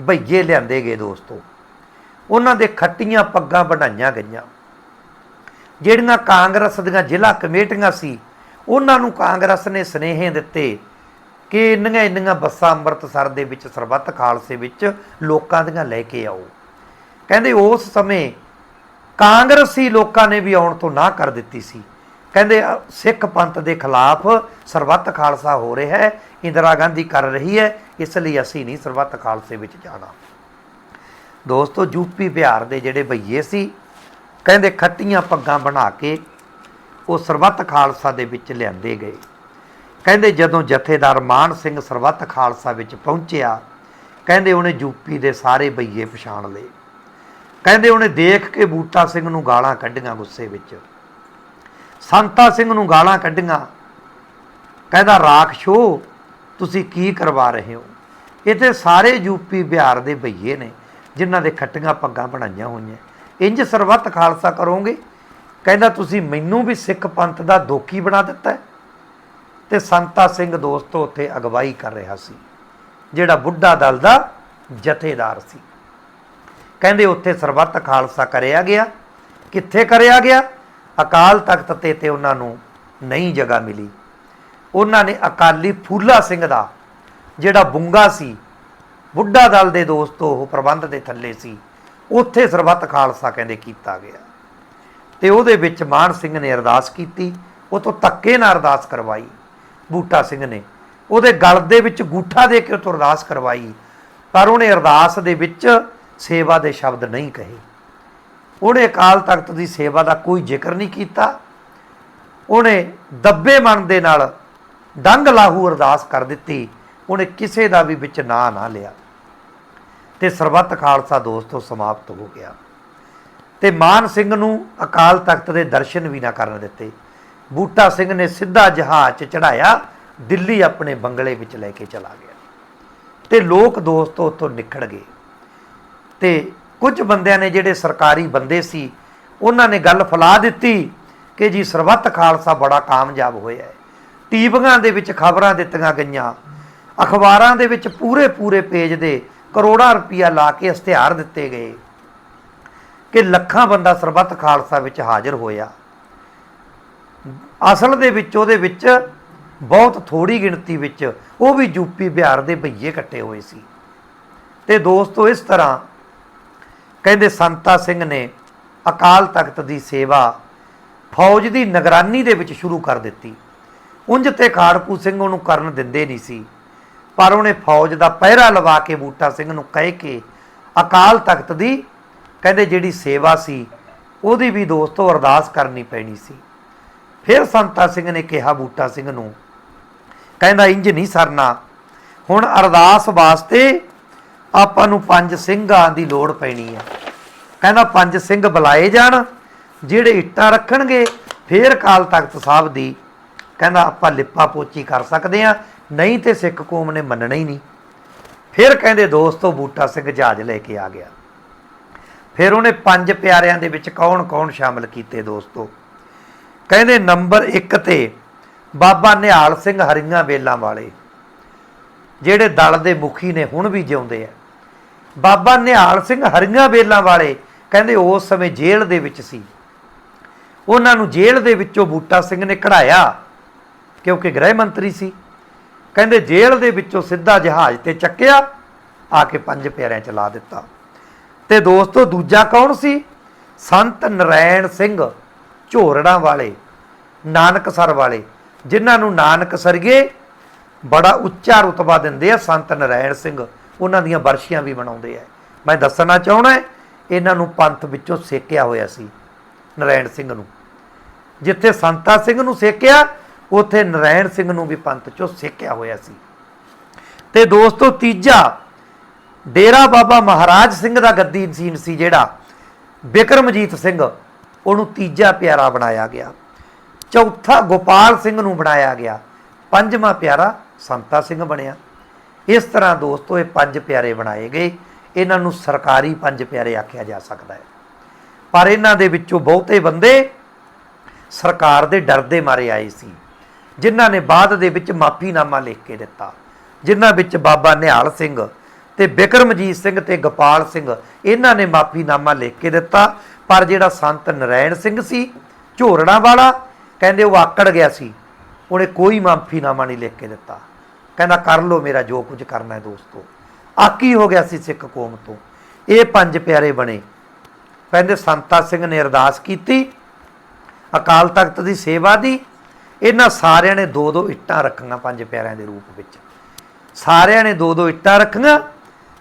ਭਈਏ ਲਿਆਂਦੇ ਗਏ ਦੋਸਤੋ। ਉਹਨਾਂ ਦੇ ਖੱਟੀਆਂ ਪੱਗਾਂ ਬਣਾਈਆਂ ਗਈਆਂ। ਜਿਹੜੀਆਂ ਕਾਂਗਰਸ ਦੀਆਂ ਜ਼ਿਲ੍ਹਾ ਕਮੇਟੀਆਂ ਸੀ, ਉਹਨਾਂ ਨੂੰ ਕਾਂਗਰਸ ਨੇ ਸਨੇਹੇ ਦਿੱਤੇ ਕਿ ਇੰਨੀਆਂ ਇੰਨੀਆਂ ਬੱਸਾਂ ਅੰਮ੍ਰਿਤਸਰ ਦੇ ਵਿੱਚ, ਸਰਬੱਤ ਖਾਲਸੇ ਵਿੱਚ ਲੋਕਾਂ ਦੀਆਂ ਲੈ ਕੇ ਆਓ। ਕਹਿੰਦੇ ਉਸ ਸਮੇਂ ਕਾਂਗਰਸੀ ਲੋਕਾਂ ਨੇ ਵੀ ਆਉਣ ਤੋਂ ਨਾ ਕਰ ਦਿੱਤੀ ਸੀ। ਕਹਿੰਦੇ ਸਿੱਖ ਪੰਥ ਦੇ ਖਿਲਾਫ ਸਰਬੱਤ ਖਾਲਸਾ ਹੋ ਰਿਹਾ ਹੈ, ਇੰਦਰਾ ਗਾਂਧੀ ਕਰ ਰਹੀ ਹੈ, ਇਸ ਲਈ ਅਸੀਂ ਨਹੀਂ ਸਰਬੱਤ ਖਾਲਸੇ ਵਿੱਚ ਜਾਣਾ। ਦੋਸਤੋ ਯੂਪੀ ਬਿਹਾਰ ਦੇ ਜਿਹੜੇ ਭਈਏ ਸੀ, ਕਹਿੰਦੇ ਖੱਟੀਆਂ ਪੱਗਾਂ ਬਣਾ ਕੇ ਉਹ ਸਰਬੱਤ ਖਾਲਸਾ ਦੇ ਵਿੱਚ ਲਿਆਂਦੇ ਗਏ। ਕਹਿੰਦੇ ਜਦੋਂ ਜਥੇਦਾਰ ਮਾਨ ਸਿੰਘ ਸਰਬੱਤ ਖਾਲਸਾ ਵਿੱਚ ਪਹੁੰਚਿਆ, ਕਹਿੰਦੇ ਉਹਨੇ ਯੂਪੀ ਦੇ ਸਾਰੇ ਭਈਏ ਪਛਾਣ ਲਏ। ਕਹਿੰਦੇ ਉਹਨੇ ਦੇਖ ਕੇ ਬੂਟਾ ਸਿੰਘ ਨੂੰ ਗਾਲਾਂ ਕੱਢੀਆਂ ਗੁੱਸੇ ਵਿੱਚ। ਸੰਤਾ ਸਿੰਘ ਨੂੰ ਗਾਲਾਂ ਕੱਢੀਆਂ। ਕਹਿੰਦਾ, ਰਾਖਸ਼ੋ, ਤੁਸੀਂ ਕੀ ਕਰਵਾ ਰਹੇ ਹੋ? ਇਹ ਤੇ ਸਾਰੇ ਯੂਪੀ ਬਿਹਾਰ ਦੇ ਭਈਏ ਨੇ। ਜਿਨ੍ਹਾਂ ਦੇ ਖੱਟੀਆਂ ਪੱਗਾਂ ਬਣਾਈਆਂ ਹੋਈਆਂ। ਇੰਜ ਸਰਬੱਤ ਖਾਲਸਾ ਕਰੋਗੇ? ਕਹਿੰਦਾ, ਤੁਸੀਂ ਮੈਨੂੰ ਵੀ ਸਿੱਖ ਪੰਥ ਦਾ ਦੋਖੀ ਬਣਾ ਦਿੱਤਾ ਹੈ। ਤੇ ਸੰਤਾ ਸਿੰਘ ਦੋਸਤੋ ਉੱਥੇ ਅਗਵਾਈ ਕਰ ਰਿਹਾ ਸੀ, ਜਿਹੜਾ ਬੁੱਢਾ ਦਲ ਦਾ ਜਥੇਦਾਰ ਸੀ। ਕਹਿੰਦੇ, ਉੱਥੇ ਸਰਬੱਤ ਖਾਲਸਾ ਕਰਿਆ ਗਿਆ। ਕਿੱਥੇ ਕਰਿਆ ਗਿਆ? ਅਕਾਲ ਤਖਤ ਤੇ ਤੇ ਉਹਨਾਂ ਨੂੰ ਨਹੀਂ ਜਗ੍ਹਾ ਮਿਲੀ। ਉਹਨਾਂ ਨੇ ਅਕਾਲੀ ਫੂਲਾ ਸਿੰਘ ਦਾ ਜਿਹੜਾ ਬੁੰਗਾ ਸੀ ਬੁੱਢਾ ਦਲ ਦੇ ਦੋਸਤੋ ਉਹ ਪ੍ਰਬੰਧ ਦੇ ਥੱਲੇ ਸੀ। ਉੱਥੇ ਸਰਬੱਤ ਖਾਲਸਾ ਕਹਿੰਦੇ ਕੀਤਾ ਗਿਆ। ਤੇ ਉਹਦੇ ਵਿੱਚ ਮਾਨ ਸਿੰਘ ਨੇ ਅਰਦਾਸ ਕੀਤੀ ਉਹ ਤੋਂ ਧੱਕੇ ਨਾਲ ਅਰਦਾਸ ਕਰਵਾਈ। ਬੂਟਾ ਸਿੰਘ ਨੇ ਉਹਦੇ ਗਲ ਦੇ ਵਿੱਚ ਗੂਠਾ ਦੇ ਕੇ ਉਹ ਤੋਂ ਅਰਦਾਸ ਕਰਵਾਈ, ਪਰ ਉਹਨੇ ਅਰਦਾਸ ਦੇ ਵਿੱਚ ਸੇਵਾ ਦੇ ਸ਼ਬਦ ਨਹੀਂ ਕਹੇ। ਉਹਨੇ ਅਕਾਲ ਤਖਤ ਦੀ ਸੇਵਾ ਦਾ ਕੋਈ ਜ਼ਿਕਰ ਨਹੀਂ ਕੀਤਾ। ਉਹਨੇ ਦੱਬੇ ਮਨ ਦੇ ਨਾਲ ਡੰਗ ਲਾਹੂ ਅਰਦਾਸ ਕਰ ਦਿੱਤੀ। ਉਹਨੇ ਕਿਸੇ ਦਾ ਵੀ ਵਿੱਚ ਨਾਂ ਨਾ ਲਿਆ। ਤੇ ਸਰਬੱਤ ਖਾਲਸਾ ਦੋਸਤੋ ਸਮਾਪਤ ਹੋ ਗਿਆ। ਤੇ ਮਾਨ ਸਿੰਘ ਨੂੰ ਅਕਾਲ ਤਖਤ ਦੇ ਦਰਸ਼ਨ ਵੀ ਨਾ ਕਰਨ ਦਿੱਤੇ। ਬੂਟਾ ਸਿੰਘ ਨੇ ਸਿੱਧਾ ਜਹਾਜ਼ 'ਚ ਚੜਾਇਆ ਦਿੱਲੀ ਆਪਣੇ ਬੰਗਲੇ ਵਿੱਚ ਲੈ ਕੇ ਚਲਾ ਗਿਆ। ਤੇ ਲੋਕ ਦੋਸਤੋ ਉੱਥੋਂ ਨਿਕਲ ਗਏ। ਤੇ ਕੁਝ ਬੰਦਿਆਂ ਨੇ ਜਿਹੜੇ ਸਰਕਾਰੀ ਬੰਦੇ ਸੀ, ਉਹਨਾਂ ਨੇ ਗੱਲ ਫੈਲਾ ਦਿੱਤੀ ਕਿ ਜੀ ਸਰਬੱਤ ਖਾਲਸਾ ਬੜਾ ਕਾਮਯਾਬ ਹੋਇਆ ਹੈ। ਟੀਵੀਆਂ ਦੇ ਵਿੱਚ ਖਬਰਾਂ ਦਿੱਤੀਆਂ ਗਈਆਂ, ਅਖਬਾਰਾਂ ਦੇ ਵਿੱਚ ਪੂਰੇ ਪੂਰੇ ਪੇਜ ਦੇ ਕਰੋੜਾਂ ਰੁਪਇਆ ਲਾ ਕੇ ਇਸ਼ਤਿਹਾਰ ਦਿੱਤੇ ਗਏ ਕਿ ਲੱਖਾਂ ਬੰਦਾ ਸਰਬੱਤ ਖਾਲਸਾ ਵਿੱਚ ਹਾਜ਼ਰ ਹੋਇਆ। ਅਸਲ ਦੇ ਵਿੱਚ ਉਹਦੇ ਵਿੱਚ ਬਹੁਤ ਥੋੜੀ ਗਿਣਤੀ ਵਿੱਚ ਉਹ ਵੀ ਯੂਪੀ ਬਿਹਾਰ ਦੇ ਭਈਏ ਇਕੱਠੇ ਹੋਏ ਸੀ। ਤੇ ਦੋਸਤੋ, ਇਸ ਤਰ੍ਹਾਂ ਕਹਿੰਦੇ ਸੰਤਾ ਸਿੰਘ ਨੇ ਅਕਾਲ ਤਖਤ ਦੀ ਸੇਵਾ ਫੌਜ ਦੀ ਨਿਗਰਾਨੀ ਦੇ ਵਿੱਚ ਸ਼ੁਰੂ ਕਰ ਦਿੱਤੀ। ਉਂਝ ਤੇ ਖਾੜਕੂ ਸਿੰਘ ਉਹਨੂੰ ਕਰਨ ਦਿੰਦੇ ਨਹੀਂ ਸੀ। ਪਰ ਉਹਨੇ ਫੌਜ ਦਾ ਪਹਿਰਾ ਲਵਾ ਕੇ ਬੂਟਾ ਸਿੰਘ ਨੂੰ ਕਹਿ ਕੇ ਅਕਾਲ ਤਖਤ ਦੀ ਕਹਿੰਦੇ ਜਿਹੜੀ ਸੇਵਾ ਸੀ, ਉਹਦੀ ਵੀ ਦੋਸਤੋ ਅਰਦਾਸ ਕਰਨੀ ਪੈਣੀ ਸੀ। ਫਿਰ ਸੰਤਾ ਸਿੰਘ ਨੇ ਕਿਹਾ ਬੂਟਾ ਸਿੰਘ ਨੂੰ, ਕਹਿੰਦਾ, ਇੰਜ ਨਹੀਂ ਸਰਨਾ। ਹੁਣ ਅਰਦਾਸ ਵਾਸਤੇ ਆਪਾਂ ਨੂੰ ਪੰਜ ਸਿੰਘਾਂ ਦੀ ਲੋੜ ਪੈਣੀ ਹੈ ਕਹਿੰਦਾ, ਪੰਜ ਸਿੰਘ ਬੁਲਾਏ ਜਾਣ, ਜਿਹੜੇ ਇੱਟਾਂ ਰੱਖਣਗੇ, ਫੇਰ ਕਾਲ ਤਖਤ ਸਾਹਿਬ ਦੀ। ਕਹਿੰਦਾ, ਆਪਾਂ ਲਿਪਾ ਪੋਚੀ ਕਰ ਸਕਦੇ ਆ ਨਹੀਂ ਤੇ ਸਿੱਖ ਕੌਮ ਨੇ ਮੰਨਣਾ ਹੀ ਨਹੀਂ। ਫਿਰ ਕਹਿੰਦੇ, ਦੋਸਤੋ, ਬੂਟਾ ਸਿੰਘ ਜਹਾਜ਼ ਲੈ ਕੇ ਆ ਗਿਆ। ਫਿਰ ਉਹਨੇ ਪੰਜ ਪਿਆਰਿਆਂ ਦੇ ਵਿੱਚ ਕੌਣ-ਕੌਣ ਸ਼ਾਮਲ ਕੀਤੇ, ਦੋਸਤੋ? ਕਹਿੰਦੇ, ਨੰਬਰ 1 ਤੇ ਬਾਬਾ ਨਿਹਾਲ ਸਿੰਘ ਹਰੀਆਂ ਵੇਲਾਂ ਵਾਲੇ, ਜਿਹੜੇ ਦਲ ਦੇ ਮੁਖੀ ਨੇ, ਹੁਣ ਵੀ ਜਿਉਂਦੇ ਆ। ਬਾਬਾ ਨਿਹਾਲ ਸਿੰਘ ਹਰੀਆਂ ਵੇਲਾਂ ਵਾਲੇ, ਕਹਿੰਦੇ, ਉਸ ਸਮੇਂ ਜੇਲ੍ਹ ਦੇ ਵਿੱਚ ਸੀ। ਉਹਨਾਂ ਨੂੰ ਜੇਲ੍ਹ ਦੇ ਵਿੱਚੋਂ ਬੂਟਾ ਸਿੰਘ ਨੇ ਕਢਾਇਆ, ਕਿਉਂਕਿ ਗ੍ਰਹਿ ਮੰਤਰੀ ਸੀ। ਕਹਿੰਦੇ ਜੇਲ੍ਹ ਦੇ ਵਿੱਚੋਂ ਸਿੱਧਾ ਜਹਾਜ਼ ਤੇ ਚੱਕਿਆ, ਆ ਕੇ ਪੰਜ ਪਿਆਰਿਆਂ ਚ ਲਾ ਦਿੱਤਾ। ਤੇ ਦੋਸਤੋ, ਦੂਜਾ ਕੌਣ ਸੀ? ਸੰਤ ਨਰੈਣ ਸਿੰਘ, ਝੋਰੜਾਂ ਵਾਲੇ ਨਾਨਕਸਰ ਵਾਲੇ। ਜਿਨ੍ਹਾਂ ਨੂੰ ਨਾਨਕ ਸਰਗੇ ਬੜਾ ਉੱਚਾ ਰੁਤਬਾ ਦਿੰਦੇ ਆ ਸੰਤ ਨਰੈਣ ਸਿੰਘ, ਉਹਨਾਂ ਦੀਆਂ ਵਰਸ਼ੀਆਂ ਵੀ ਮਨਾਉਂਦੇ ਆ। ਮੈਂ ਦੱਸਣਾ ਚਾਹਣਾ ਇਹਨਾਂ ਨੂੰ ਪੰਥ ਵਿੱਚੋਂ ਸੇਕਿਆ ਹੋਇਆ ਸੀ, ਨਰੈਣ ਸਿੰਘ ਨੂੰ। ਜਿੱਥੇ ਸੰਤਾ ਸਿੰਘ ਨੂੰ ਸੇਕਿਆ ਉੱਥੇ ਨਰੈਣ ਸਿੰਘ ਨੂੰ ਵੀ ਪੰਥ ਚੋਂ ਸੇਕਿਆ ਹੋਇਆ ਸੀ। ਤੇ ਦੋਸਤੋ, ਤੀਜਾ ਡੇਰਾ ਬਾਬਾ ਮਹਾਰਾਜ ਸਿੰਘ ਦਾ ਗੱਦੀ ਨਸੀਨ ਸੀ ਜਿਹੜਾ ਬਿਕਰਮਜੀਤ ਸਿੰਘ, ਉਹਨੂੰ ਤੀਜਾ ਪਿਆਰਾ ਬਣਾਇਆ ਗਿਆ। ਚੌਥਾ ਗੋਪਾਲ ਸਿੰਘ ਨੂੰ ਬਣਾਇਆ ਗਿਆ। ਪੰਜਵਾਂ ਪਿਆਰਾ ਸੰਤਾ ਸਿੰਘ ਬਣਿਆ। ਇਸ ਤਰ੍ਹਾਂ ਦੋਸਤੋ, ਇਹ ਪੰਜ ਪਿਆਰੇ ਬਣਾਏ ਗਏ। ਇਹਨਾਂ ਨੂੰ ਸਰਕਾਰੀ ਪੰਜ ਪਿਆਰੇ ਆਖਿਆ ਜਾ ਸਕਦਾ ਹੈ। ਪਰ ਇਹਨਾਂ ਦੇ ਵਿੱਚੋਂ ਬਹੁਤੇ ਬੰਦੇ ਸਰਕਾਰ ਦੇ ਡਰ ਦੇ ਮਾਰੇ ਆਏ ਸੀ। ਜਿਨ੍ਹਾਂ ਨੇ ਬਾਅਦ ਦੇ ਵਿੱਚ ਮਾਫੀਨਾਮਾ ਲਿਖ ਕੇ ਦਿੱਤਾ। ਜਿਨ੍ਹਾਂ ਵਿੱਚ ਬਾਬਾ ਨਿਹਾਲ ਸਿੰਘ ਤੇ ਬਿਕਰਮਜੀਤ ਸਿੰਘ ਤੇ ਗੋਪਾਲ ਸਿੰਘ, ਇਹਨਾਂ ਨੇ ਮਾਫੀਨਾਮਾ ਲਿਖ ਕੇ ਦਿੱਤਾ। ਪਰ ਜਿਹੜਾ ਸੰਤ ਨਰੈਣ ਸਿੰਘ ਸੀ, ਝੋਰੜਾਂ ਵਾਲਾ, ਕਹਿੰਦੇ ਉਹ ਆਕੜ ਗਿਆ ਸੀ। ਉਹਨੇ ਕੋਈ ਮਾਫੀਨਾਮਾ ਨਹੀਂ ਲਿਖ ਕੇ ਦਿੱਤਾ। ਕਹਿੰਦਾ, ਕਰ ਲੋ ਮੇਰਾ ਜੋ ਕੁਝ ਕਰਨਾ ਹੈ ਦੋਸਤੋ। ਆਕੀ ਹੋ ਗਿਆ ਸੀ ਸਿੱਖ ਕੌਮ ਤੋਂ? ਇਹ ਪੰਜ ਪਿਆਰੇ ਬਣੇ। ਕਹਿੰਦੇ, ਸੰਤਾ ਸਿੰਘ ਨੇ ਅਰਦਾਸ ਕੀਤੀ, ਅਕਾਲ ਤਖਤ ਦੀ ਸੇਵਾ ਦੀ ਇਹਨਾਂ ਸਾਰਿਆਂ ਨੇ ਦੋ ਦੋ ਇੱਟਾਂ ਰੱਖੀਆਂ ਪੰਜ ਪਿਆਰਿਆਂ ਦੇ ਰੂਪ ਵਿੱਚ। ਸਾਰਿਆਂ ਨੇ ਦੋ ਦੋ ਇੱਟਾਂ ਰੱਖੀਆਂ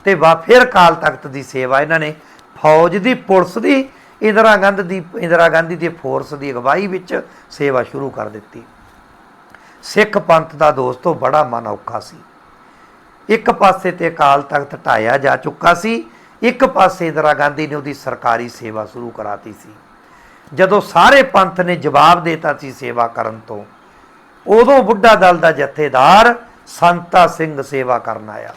ਤੇ ਵਾ ਫਿਰ ਅਕਾਲ ਤਖਤ ਦੀ ਸੇਵਾ ਇਹਨਾਂ ਨੇ, ਫੌਜ ਦੀ, ਪੁਲਿਸ ਦੀ, ਇੰਦਰਾ ਗਾਂਧੀ ਦੀ, ਇੰਦਰਾ ਗਾਂਧੀ ਦੀ ਫੋਰਸ ਦੀ ਅਗਵਾਈ ਵਿੱਚ ਸੇਵਾ ਸ਼ੁਰੂ ਕਰ ਦਿੱਤੀ। ਸਿੱਖ ਪੰਥ ਦਾ ਦੋਸਤੋ ਬੜਾ ਮਨ ਔਖਾ ਸੀ। ਇੱਕ ਪਾਸੇ ਤੇ ਅਕਾਲ ਤਖਤ ਢਾਇਆ ਜਾ ਚੁੱਕਾ ਸੀ, ਇੱਕ ਪਾਸੇ ਇੰਦਰਾ ਗਾਂਧੀ ਨੇ ਉਹਦੀ ਸਰਕਾਰੀ ਸੇਵਾ ਸ਼ੁਰੂ ਕਰਾਤੀ ਸੀ। ਜਦੋਂ ਸਾਰੇ ਪੰਥ ਨੇ ਜਵਾਬ ਦੇਤਾ ਸੀ ਸੇਵਾ ਕਰਨ ਤੋਂ, ਉਦੋਂ ਬੁੱਢਾ ਦਲ ਦਾ ਜਥੇਦਾਰ ਸੰਤਾ ਸਿੰਘ ਸੇਵਾ ਕਰਨ ਆਇਆ।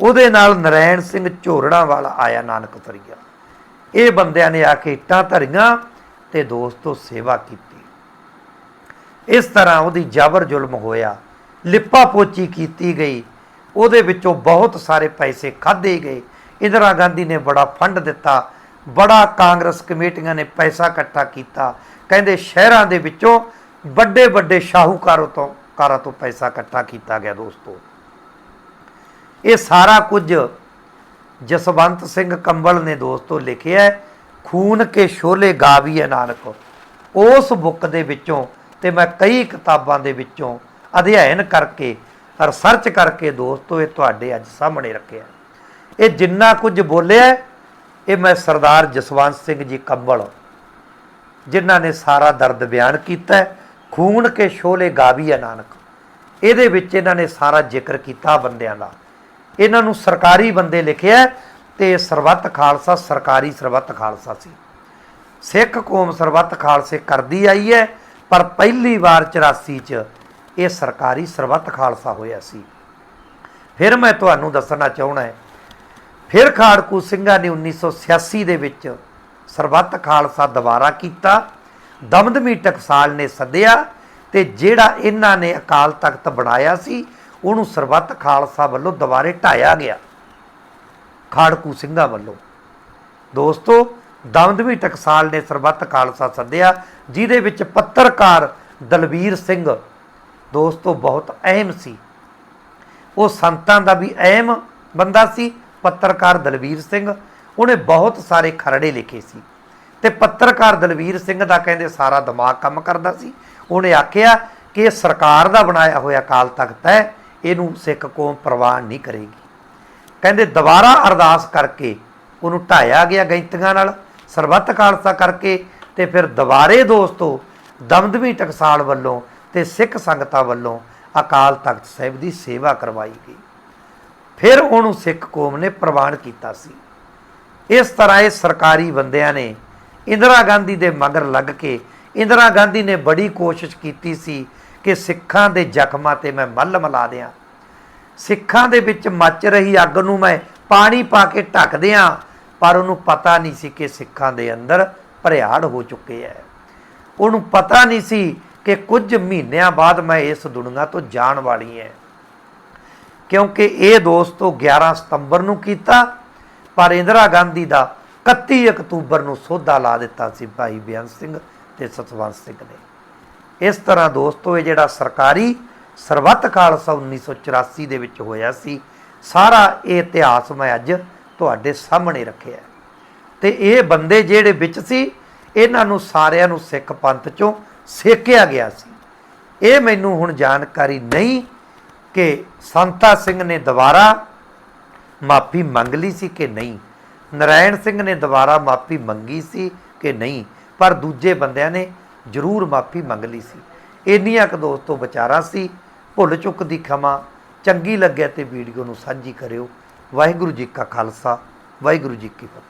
ਉਹਦੇ ਨਾਲ ਨਰੈਣ ਸਿੰਘ ਝੋਰੜਾ ਵਾਲਾ ਆਇਆ ਨਾਨਕ ਤਰੀਆ। ਇਹ ਬੰਦਿਆਂ ਨੇ ਆ ਕੇ ਇੱਟਾਂ ਧਰੀਆਂ ਤੇ ਦੋਸਤੋ ਸੇਵਾ ਕੀਤੀ। ਇਸ ਤਰ੍ਹਾਂ ਉਹਦੀ ਜ਼ਬਰ ਜ਼ੁਲਮ ਹੋਇਆ, ਲਿਪਾ ਪੋਚੀ ਕੀਤੀ ਗਈ, ਉਹਦੇ ਵਿੱਚੋਂ ਬਹੁਤ ਸਾਰੇ ਪੈਸੇ ਖਾਦੇ ਗਏ। ਇੰਦਰਾ ਗਾਂਧੀ ਨੇ ਬੜਾ ਫੰਡ ਦਿੱਤਾ ਬੜਾ ਕਾਂਗਰਸ ਕਮੇਟੀਆਂ ਨੇ ਪੈਸਾ ਇਕੱਠਾ ਕੀਤਾ। ਕਹਿੰਦੇ ਸ਼ਹਿਰਾਂ ਦੇ ਵਿੱਚੋਂ ਵੱਡੇ ਵੱਡੇ ਸ਼ਾਹੂਕਾਰਾਂ ਤੋਂ ਕਾਰਾਂ ਤੋਂ ਪੈਸਾ ਇਕੱਠਾ ਕੀਤਾ ਗਿਆ ਦੋਸਤੋ। ਇਹ ਸਾਰਾ ਕੁਝ ਜਸਵੰਤ ਸਿੰਘ ਕੰਬਲ ਨੇ ਦੋਸਤੋ ਲਿਖਿਆ ਖੂਨ ਕੇ ਸ਼ੋਲੇ ਹੈ ਨਾਨਕ। ਉਸ ਬੁੱਕ ਦੇ ਵਿੱਚੋਂ ਤੇ ਮੈਂ ਕਈ ਕਿਤਾਬਾਂ ਦੇ ਵਿੱਚੋਂ ਅਧਿਐਨ ਕਰਕੇ ਰਿਸਰਚ ਕਰਕੇ ਦੋਸਤੋ ਇਹ ਤੁਹਾਡੇ ਅੱਜ ਸਾਹਮਣੇ ਰੱਖਿਆ। ਇਹ ਜਿੰਨਾ ਕੁਝ ਬੋਲਿਆ ਇਹ ਮੈਂ ਸਰਦਾਰ ਜਸਵੰਤ ਸਿੰਘ ਜੀ ਕੰਬਲ ਜਿਨ੍ਹਾਂ ਨੇ ਸਾਰਾ ਦਰਦ ਬਿਆਨ ਕੀਤਾ, ਖੂਨ ਕੇ ਸ਼ੋਲੇ ਹੈ ਨਾਨਕ। ਇਹਦੇ ਵਿੱਚ ਇਹਨਾਂ ਨੇ ਸਾਰਾ ਜ਼ਿਕਰ ਕੀਤਾ ਬੰਦਿਆਂ ਦਾ। ਇਹਨਾਂ ਨੂੰ ਸਰਕਾਰੀ ਬੰਦੇ ਲਿਖਿਆ ਹੈ ਤੇ ਸਰਬੱਤ ਖਾਲਸਾ ਸਰਕਾਰੀ ਸਰਬੱਤ ਖਾਲਸਾ ਸੀ। ਸਿੱਖ ਕੌਮ ਸਰਬੱਤ ਖਾਲਸੇ ਕਰਦੀ ਆਈ ਹੈ, ਪਰ ਪਹਿਲੀ ਵਾਰ 84 ਚ ਇਹ ਸਰਕਾਰੀ ਸਰਬੱਤ ਖਾਲਸਾ ਹੋਇਆ ਸੀ। ਫਿਰ ਮੈਂ ਤੁਹਾਨੂੰ ਦੱਸਣਾ ਚਾਹਣਾ ਹੈ ਫਿਰ ਖਾੜਕੂ ਸਿੰਘਾਂ ਨੇ 1986 ਦੇ ਵਿੱਚ ਸਰਬੱਤ ਖਾਲਸਾ ਦੁਬਾਰਾ ਕੀਤਾ। ਦਮਦਮੀ ਟਕਸਾਲ ਨੇ ਸੱਦਿਆ ਤੇ ਜਿਹੜਾ ਇਹਨਾਂ ਨੇ ਅਕਾਲ ਤਖਤ ਬਣਾਇਆ ਸੀ, ਉਹਨੂੰ ਸਰਬੱਤ ਖਾਲਸਾ ਵੱਲੋਂ ਦੁਬਾਰੇ ਢਾਇਆ ਗਿਆ। ਖਾੜਕੂ ਸਿੰਘਾਂ ਵੱਲੋਂ। ਦੋਸਤੋ, ਦਮਦਮੀ ਟਕਸਾਲ ਨੇ ਸਰਬੱਤ ਖਾਲਸਾ ਸੱਦਿਆ, ਜਿਹਦੇ ਵਿੱਚ ਪੱਤਰਕਾਰ ਦਲਵੀਰ ਸਿੰਘ ਦੋਸਤੋ ਬਹੁਤ ਅਹਿਮ ਸੀ। ਉਹ ਸੰਤਾਂ ਦਾ ਵੀ ਅਹਿਮ ਬੰਦਾ ਸੀ ਪੱਤਰਕਾਰ ਦਲਵੀਰ ਸਿੰਘ, ਉਹਨੇ ਬਹੁਤ ਸਾਰੇ ਖਰੜੇ ਲਿਖੇ ਸੀ। ਤੇ ਪੱਤਰਕਾਰ ਦਲਵੀਰ ਸਿੰਘ ਦਾ ਕਹਿੰਦੇ ਸਾਰਾ ਦਿਮਾਗ ਕੰਮ ਕਰਦਾ ਸੀ। ਉਹਨੇ ਆਖਿਆ ਕਿ ਇਹ ਸਰਕਾਰ ਦਾ ਬਣਾਇਆ ਹੋਇਆ ਅਕਾਲ ਤਖਤ ਹੈ, ਇਹਨੂੰ ਸਿੱਖ ਕੌਮ ਪ੍ਰਵਾਨ ਨਹੀਂ ਕਰੇਗੀ। ਕਹਿੰਦੇ ਦੁਬਾਰਾ ਅਰਦਾਸ ਕਰਕੇ ਉਹਨੂੰ ਢਾਇਆ ਗਿਆ ਗੈਂਤੀਆਂ ਨਾਲ, ਸਰਬੱਤ ਖਾਲਸਾ ਕਰਕੇ ਤੇ ਫਿਰ ਦੁਬਾਰੇ ਦੋਸਤੋ ਦਮਦਮੀ ਟਕਸਾਲ ਵੱਲੋਂ ਤੇ ਸਿੱਖ ਸੰਗਤਾਂ ਵੱਲੋਂ ਅਕਾਲ ਤਖਤ ਸਾਹਿਬ ਦੀ ਸੇਵਾ ਕਰਵਾਈ ਗਈ। ਫਿਰ ਉਹਨੂੰ ਸਿੱਖ ਕੌਮ ਨੇ ਪ੍ਰਵਾਨ ਕੀਤਾ ਸੀ। ਇਸ ਤਰ੍ਹਾਂ ਇਹ ਸਰਕਾਰੀ ਬੰਦਿਆਂ ਨੇ ਇੰਦਰਾ ਗਾਂਧੀ ਦੇ ਮਗਰ ਲੱਗ ਕੇ ਇੰਦਰਾ ਗਾਂਧੀ ਨੇ ਬੜੀ ਕੋਸ਼ਿਸ਼ ਕੀਤੀ ਸੀ ਕਿ ਸਿੱਖਾਂ ਦੇ ਜ਼ਖਮਾਂ ਤੇ ਮੈਂ ਮੱਲ ਮਿਲਾ ਦਿਆਂ। ਸਿੱਖਾਂ ਦੇ ਵਿੱਚ ਮੱਚ ਰਹੀ ਅੱਗ ਨੂੰ ਮੈਂ ਪਾਣੀ ਪਾ ਕੇ ਢੱਕ ਦਿਆਂ, ਪਰ ਉਹਨੂੰ ਪਤਾ ਨਹੀਂ ਸੀ ਕਿ ਸਿੱਖਾਂ ਦੇ ਅੰਦਰ ਭਰਿਆੜ ਹੋ ਚੁੱਕੇ ਹੈ ਉਹਨੂੰ ਪਤਾ ਨਹੀਂ ਸੀ ਕਿ ਕੁਝ ਮਹੀਨਿਆਂ ਬਾਅਦ ਮੈਂ ਇਸ ਦੁਨੀਆ ਤੋਂ ਜਾਣ ਵਾਲੀ ਹਾਂ ਕਿਉਂਕਿ ਇਹ ਦੋਸਤੋ 11 ਸਤੰਬਰ ਨੂੰ ਕੀਤਾ, ਪਰ ਇੰਦਰਾ ਗਾਂਧੀ ਦਾ 31 ਅਕਤੂਬਰ ਨੂੰ ਸੋਧਾ ਲਾ ਦਿੱਤਾ ਸੀ ਭਾਈ ਬਿਆਨ ਸਿੰਘ ਤੇ ਸਤਵੰਤ ਸਿੰਘ ਨੇ ਇਸ ਤਰ੍ਹਾਂ ਦੋਸਤੋ ਇਹ ਜਿਹੜਾ ਸਰਕਾਰੀ ਸਰਬੱਤ ਖਾਲਸਾ 1984 ਦੇ ਵਿੱਚ ਹੋਇਆ ਸੀ, ਸਾਰਾ ਇਹ ਇਤਿਹਾਸ ਮੈਂ ਅੱਜ ਤੁਹਾਡੇ ਸਾਹਮਣੇ ਰੱਖਿਆ ਹੈ। ਤੇ ਇਹ ਬੰਦੇ ਜਿਹੜੇ ਵਿੱਚ ਸੀ, ਇਹਨਾਂ ਨੂੰ ਸਾਰਿਆਂ ਨੂੰ ਸਿੱਖ ਪੰਥ ਚੋਂ ਸੇਕਿਆ ਗਿਆ ਸੀ ਇਹ ਮੈਨੂੰ ਹੁਣ ਜਾਣਕਾਰੀ ਨਹੀਂ ਕਿ ਸੰਤਾ ਸਿੰਘ ਨੇ ਦੁਬਾਰਾ ਮਾਫੀ ਮੰਗ ਲਈ ਸੀ ਕਿ ਨਹੀਂ? ਨਰਾਇਣ ਸਿੰਘ ਨੇ ਦੁਬਾਰਾ ਮਾਫੀ ਮੰਗੀ ਸੀ ਕਿ ਨਹੀਂ? ਪਰ ਦੂਜੇ ਬੰਦਿਆਂ ਨੇ ਜ਼ਰੂਰ ਮਾਫੀ ਮੰਗ ਲਈ ਸੀ। ਇੰਨੀਆਂ ਕੁ ਦੋਸਤੋ ਵਿਚਾਰਾਂ ਸੀ। ਭੁੱਲ ਚੁੱਕ ਦੀ ਖਮਾ, ਚੰਗੀ ਲੱਗਿਆ ਤੇ ਵੀਡੀਓ ਨੂੰ ਸਾਂਝੀ ਕਰਿਓ। ਵਾਹਿਗੁਰੂ ਜੀ ਕਾ ਖਾਲਸਾ, ਵਾਹਿਗੁਰੂ ਜੀ ਕੀ ਫਤਿਹ।